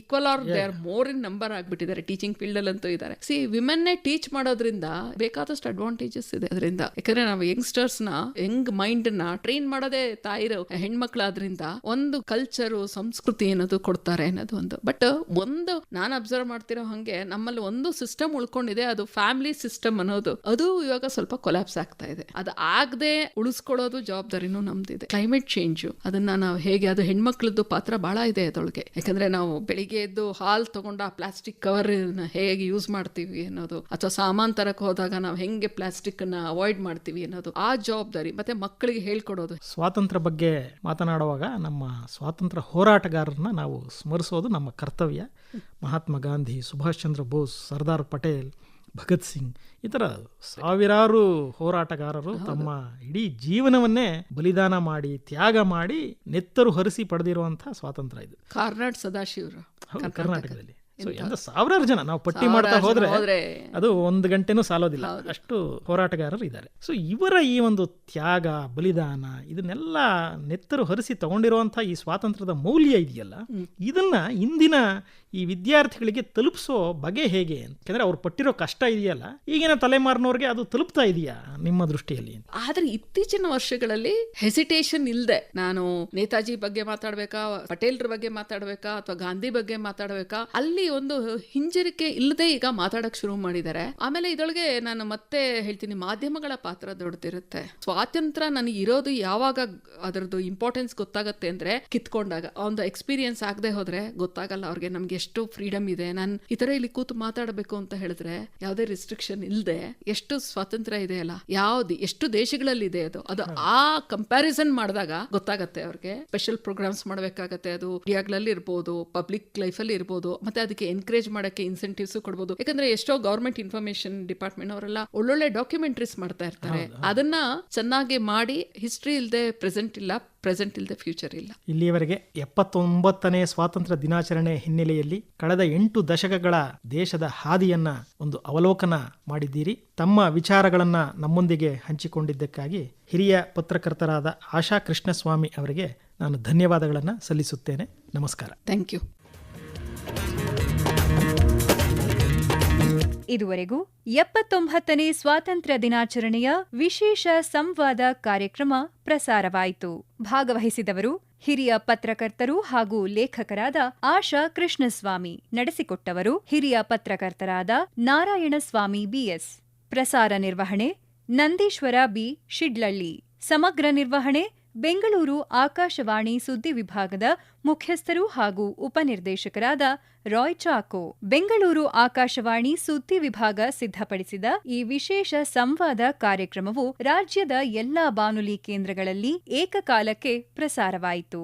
Speaker 3: equal are they are more in number ಆಗ್ಬಿಟ್ಟಿದ್ದಾರೆ. Teaching field ಅಲ್ಲಿ ಅಂತೂ ಇದ್ದಾರೆ. ಸಿ ವಿಮೆನ್ ಟೀಚ್ ಮಾಡೋದ್ರಿಂದ ಬೇಕಾದಷ್ಟು ಅಡ್ವಾಂಟೇಜಸ್ ಇದೆ ಅದರಿಂದ. ಯಾಕಂದ್ರೆ ನಾವು ಯಂಗ್ಸ್ಟರ್ಸ್ನ ಯಂಗ್ ಮೈಂಡ್ನ ಟ್ರೈನ್ ಮಾಡೋದೇ ತಾಯಿರು, ಹೆಣ್ಮಕ್ಳಾದ್ರಿಂದ ಒಂದು ಕಲ್ಚರು ಸಂಸ್ಕೃತಿ ಅನ್ನೋದು ಕೊಡ್ತಾರೆ ಅನ್ನೋದು ಒಂದು. ಬಟ್ ಒಂದು ನಾನು ಅಬ್ಸರ್ವ್ ಮಾಡ್ತಿರೋ ಹಂಗೆ ನಮ್ಮಲ್ಲಿ ಒಂದು ಸಿಸ್ಟಮ್ ಉಳ್ಕೊಂಡಿದೆ, ಅದು ಫ್ಯಾಮಿಲಿ ಸಿಸ್ಟಮ್ ಅನ್ನೋದು. ಅದು ಇವಾಗ ಸ್ವಲ್ಪ ಕೊಲಾಪ್ಸ್ ಆಗ್ತಾ ಇದೆ. ಅದು ಆಗದೆ ಉಳಿಸ್ಕೊಳ್ಳೋದು ಜವಾಬ್ದಾರಿನೂ ನಮ್ದಿದೆ. ಕ್ಲೈಮೇಟ್ ಚೇಂಜ್ ಅದನ್ನ ನಾವು ಹೇಗೆ, ಅದು ಹೆಣ್ಮಕ್ಳದ್ದು ಪಾತ್ರ ಬಹಳ ಇದೆ ಅದೊಳಗೆ ಯಾಕಂದ್ರೆ ನಾವು ಬೆಳಿಗ್ಗೆ ಎದ್ದು ಹಾಲ್ ತಗೊಂಡ ಪ್ಲಾಸ್ಟಿಕ್ ಕವರ್ ಹೇಗೆ ಯೂಸ್ ಮಾಡ್ತೀವಿ ಅನ್ನೋದು, ಅಥವಾ ಸಾಮಾನ್ ತರಕ್ ಹೋದಾಗ ನಾವು ಹೆಂಗೆ ಪ್ಲಾಸ್ಟಿಕ್ ಅನ್ನ ಅವಾಯ್ಡ್ ಮಾಡ್ತೀವಿ ಅನ್ನೋದು ಆ ಜವಾಬ್ದಾರಿ ಮತ್ತೆ ಮಕ್ಕಳಿಗೆ ಹೇಳ್ಕೊಡೋದು.
Speaker 2: ಸ್ವಾತಂತ್ರ್ಯ ಬಗ್ಗೆ ಮಾತನಾಡುವಾಗ ನಮ್ಮ ಸ್ವಾತಂತ್ರ್ಯ ಹೋರಾಟಗಾರರನ್ನ ನಾವು ಸ್ಮರಿಸೋದು ನಮ್ಮ ಕರ್ತವ್ಯ. ಮಹಾತ್ಮ ಗಾಂಧಿ ಸುಭಾಷ್ ಚಂದ್ರ ಬೋಸ್ ಸರ್ದಾರ್ ಪಟೇಲ್ ಭಗತ್ ಸಿಂಗ್ ಈ ಥರ ಸಾವಿರಾರು ಹೋರಾಟಗಾರರು ತಮ್ಮ ಇಡೀ ಜೀವನವನ್ನೇ ಬಲಿದಾನ ಮಾಡಿ ತ್ಯಾಗ ಮಾಡಿ ನೆತ್ತರು ಹರಿಸಿ ಪಡೆದಿರುವಂತಹ ಸ್ವಾತಂತ್ರ್ಯ ಇದು.
Speaker 3: ಕಾರ್ನಾಡ್ ಸದಾಶಿವರು
Speaker 2: ಕರ್ನಾಟಕದಲ್ಲಿ. ಸೊ ಎಂತ ಸಾವಿರಾರು ಜನ ನಾವು ಪಟ್ಟಿ ಮಾಡ್ತಾ ಹೋದ್ರೆ
Speaker 3: ಹೋದ್ರೆ
Speaker 2: ಅದು ಒಂದು ಗಂಟೆನೂ ಸಾಲೋದಿಲ್ಲ. ಅಷ್ಟು ಹೋರಾಟಗಾರರು ಇದ್ದಾರೆ. ಸೊ ಇವರ ಈ ಒಂದು ತ್ಯಾಗ ಬಲಿದಾನ ಇದನ್ನೆಲ್ಲ ನೆತ್ತರು ಹರಿಸಿ ತಗೊಂಡಿರುವಂತಹ ಈ ಸ್ವಾತಂತ್ರ್ಯದ ಮೌಲ್ಯ ಇದೆಯಲ್ಲ? ಇದನ್ನ ಇಂದಿನ ಈ ವಿದ್ಯಾರ್ಥಿಗಳಿಗೆ ತಲುಪಿಸೋ ಬಗೆ ಹೇಗೆ ಯಾಕಂದ್ರೆ ಅವ್ರು ಪಟ್ಟಿರೋ ಕಷ್ಟ ಇದೆಯಲ್ಲ, ಈಗಿನ ತಲೆಮಾರಿನವ್ರಿಗೆ ಅದು ತಲುಪ್ತಾ ಇದೆಯಾ ನಿಮ್ಮ ದೃಷ್ಟಿಯಲ್ಲಿ?
Speaker 3: ಆದ್ರೆ ಇತ್ತೀಚಿನ ವರ್ಷಗಳಲ್ಲಿ ಹೆಸಿಟೇಷನ್ ಇಲ್ಲದೆ ನಾನು ನೇತಾಜಿ ಬಗ್ಗೆ ಮಾತಾಡ್ಬೇಕಾ, ಪಟೇಲ್ರ ಬಗ್ಗೆ ಮಾತಾಡ್ಬೇಕಾ, ಅಥವಾ ಗಾಂಧಿ ಬಗ್ಗೆ ಮಾತಾಡ್ಬೇಕಾ, ಅಲ್ಲಿ ಒಂದು ಹಿಂಜರಿಕೆ ಇಲ್ಲದೆ ಈಗ ಮಾತಾಡಕ್ ಶುರು ಮಾಡಿದ್ದಾರೆ. ಆಮೇಲೆ ಇದೊಳಗೆ ನಾನು ಮತ್ತೆ ಹೇಳ್ತೀನಿ, ಮಾಧ್ಯಮಗಳ ಪಾತ್ರ ದೊಡ್ಡದಿರುತ್ತೆ. ಸ್ವಾತಂತ್ರ್ಯ ನನಗೆ ಇರೋದು ಯಾವಾಗ ಅದರದ್ದು ಇಂಪಾರ್ಟೆನ್ಸ್ ಗೊತ್ತಾಗತ್ತೆ ಅಂದ್ರೆ ಕಿತ್ಕೊಂಡಾಗ. ಒಂದು ಎಕ್ಸ್ಪೀರಿಯನ್ಸ್ ಆಗದೆ ಹೋದ್ರೆ ಗೊತ್ತಾಗಲ್ಲ ಅವ್ರಿಗೆ ನಮ್ಗೆ ಎಷ್ಟು ಫ್ರೀಡಮ್ ಇದೆ. ನಾನು ಈ ತರ ಇಲ್ಲಿ ಕೂತು ಮಾತಾಡಬೇಕು ಅಂತ ಹೇಳಿದ್ರೆ ಯಾವುದೇ ರಿಸ್ಟ್ರಿಕ್ಷನ್ ಇಲ್ಲದೆ ಎಷ್ಟು ಸ್ವಾತಂತ್ರ್ಯ ಇದೆ ಅಲ್ಲ? ಯಾವ್ದು ಎಷ್ಟು ದೇಶಗಳಲ್ಲಿ ಇದೆ ಅದು ಅದು ಆ ಕಂಪ್ಯಾರಿಸನ್ ಮಾಡಿದಾಗ ಗೊತ್ತಾಗತ್ತೆ ಅವ್ರಿಗೆ. ಸ್ಪೆಷಲ್ ಪ್ರೋಗ್ರಾಮ್ಸ್ ಮಾಡಬೇಕಾಗತ್ತೆ ಅದು. ಇಂಡಿಯಾಗಳಲ್ಲಿ ಇರ್ಬೋದು ಪಬ್ಲಿಕ್ ಲೈಫಲ್ಲಿ ಇರ್ಬೋದು ಮತ್ತೆ ಅದಕ್ಕೆ ಎನ್ಕರೇಜ್ ಮಾಡಕ್ಕೆ ಇನ್ಸೆಂಟಿವ್ಸ್ ಕೊಡ್ಬೋದು. ಯಾಕಂದ್ರೆ ಎಷ್ಟೋ ಗೌರ್ಮೆಂಟ್ ಇನ್ಫಾರ್ಮೇಶನ್ ಡಿಪಾರ್ಟ್ಮೆಂಟ್ ಅವರೆಲ್ಲ ಒಳ್ಳೊಳ್ಳೆ ಡಾಕ್ಯುಮೆಂಟ್ರೀಸ್ ಮಾಡ್ತಾ ಇರ್ತಾರೆ. ಅದನ್ನ ಚೆನ್ನಾಗಿ ಮಾಡಿ ಹಿಸ್ಟ್ರಿ ಇಲ್ಲದೆ ಪ್ರೆಸೆಂಟ್ ಇಲ್ಲ ಪ್ರೆಸೆಂಟ್ ಇಲ್ಲದೆ ಫ್ಯೂಚರ್ ಇಲ್ಲ.
Speaker 2: ಇಲ್ಲಿಯವರೆಗೆ ಎಪ್ಪತ್ತೊಂಬತ್ತನೇ ಸ್ವಾತಂತ್ರ್ಯ ದಿನಾಚರಣೆ ಹಿನ್ನೆಲೆಯಲ್ಲಿ ಕಳೆದ ಎಂಟು ದಶಕಗಳ ದೇಶದ ಹಾದಿಯನ್ನ ಒಂದು ಅವಲೋಕನ ಮಾಡಿದ್ದೀರಿ. ತಮ್ಮ ವಿಚಾರಗಳನ್ನ ನಮ್ಮೊಂದಿಗೆ ಹಂಚಿಕೊಂಡಿದ್ದಕ್ಕಾಗಿ ಹಿರಿಯ ಪತ್ರಕರ್ತರಾದ ಆಶಾ ಕೃಷ್ಣಸ್ವಾಮಿ ಅವರಿಗೆ ನಾನು ಧನ್ಯವಾದಗಳನ್ನು ಸಲ್ಲಿಸುತ್ತೇನೆ. ನಮಸ್ಕಾರ.
Speaker 3: ಥ್ಯಾಂಕ್ ಯು
Speaker 1: ಇದುವರೆಗೂ ಎಪ್ಪತ್ತೊಂಬತ್ತನೇ ಸ್ವಾತಂತ್ರ್ಯ ದಿನಾಚರಣೆಯ ವಿಶೇಷ ಸಂವಾದ ಕಾರ್ಯಕ್ರಮ ಪ್ರಸಾರವಾಯಿತು. ಭಾಗವಹಿಸಿದವರು ಹಿರಿಯ ಪತ್ರಕರ್ತರು ಹಾಗೂ ಲೇಖಕರಾದ ಆಶಾ ಕೃಷ್ಣಸ್ವಾಮಿ, ನಡೆಸಿಕೊಟ್ಟವರು ಹಿರಿಯ ಪತ್ರಕರ್ತರಾದ ನಾರಾಯಣಸ್ವಾಮಿ ಬಿಎಸ್ ಪ್ರಸಾರ ನಿರ್ವಹಣೆ ನಂದೀಶ್ವರ ಬಿ ಶಿಡ್ಲಳ್ಳಿ, ಸಮಗ್ರ ನಿರ್ವಹಣೆ ಬೆಂಗಳೂರು ಆಕಾಶವಾಣಿ ಸುದ್ದಿ ವಿಭಾಗದ ಮುಖ್ಯಸ್ಥರು ಹಾಗೂ ಉಪನಿರ್ದೇಶಕರಾದ ರಾಯ್ ಚಾಕೋ ಬೆಂಗಳೂರು ಆಕಾಶವಾಣಿ ಸುದ್ದಿ ವಿಭಾಗ ಸಿದ್ಧಪಡಿಸಿದ ಈ ವಿಶೇಷ ಸಂವಾದ ಕಾರ್ಯಕ್ರಮವು ರಾಜ್ಯದ ಎಲ್ಲಾ ಬಾನುಲಿ ಕೇಂದ್ರಗಳಲ್ಲಿ ಏಕಕಾಲಕ್ಕೆ ಪ್ರಸಾರವಾಯಿತು.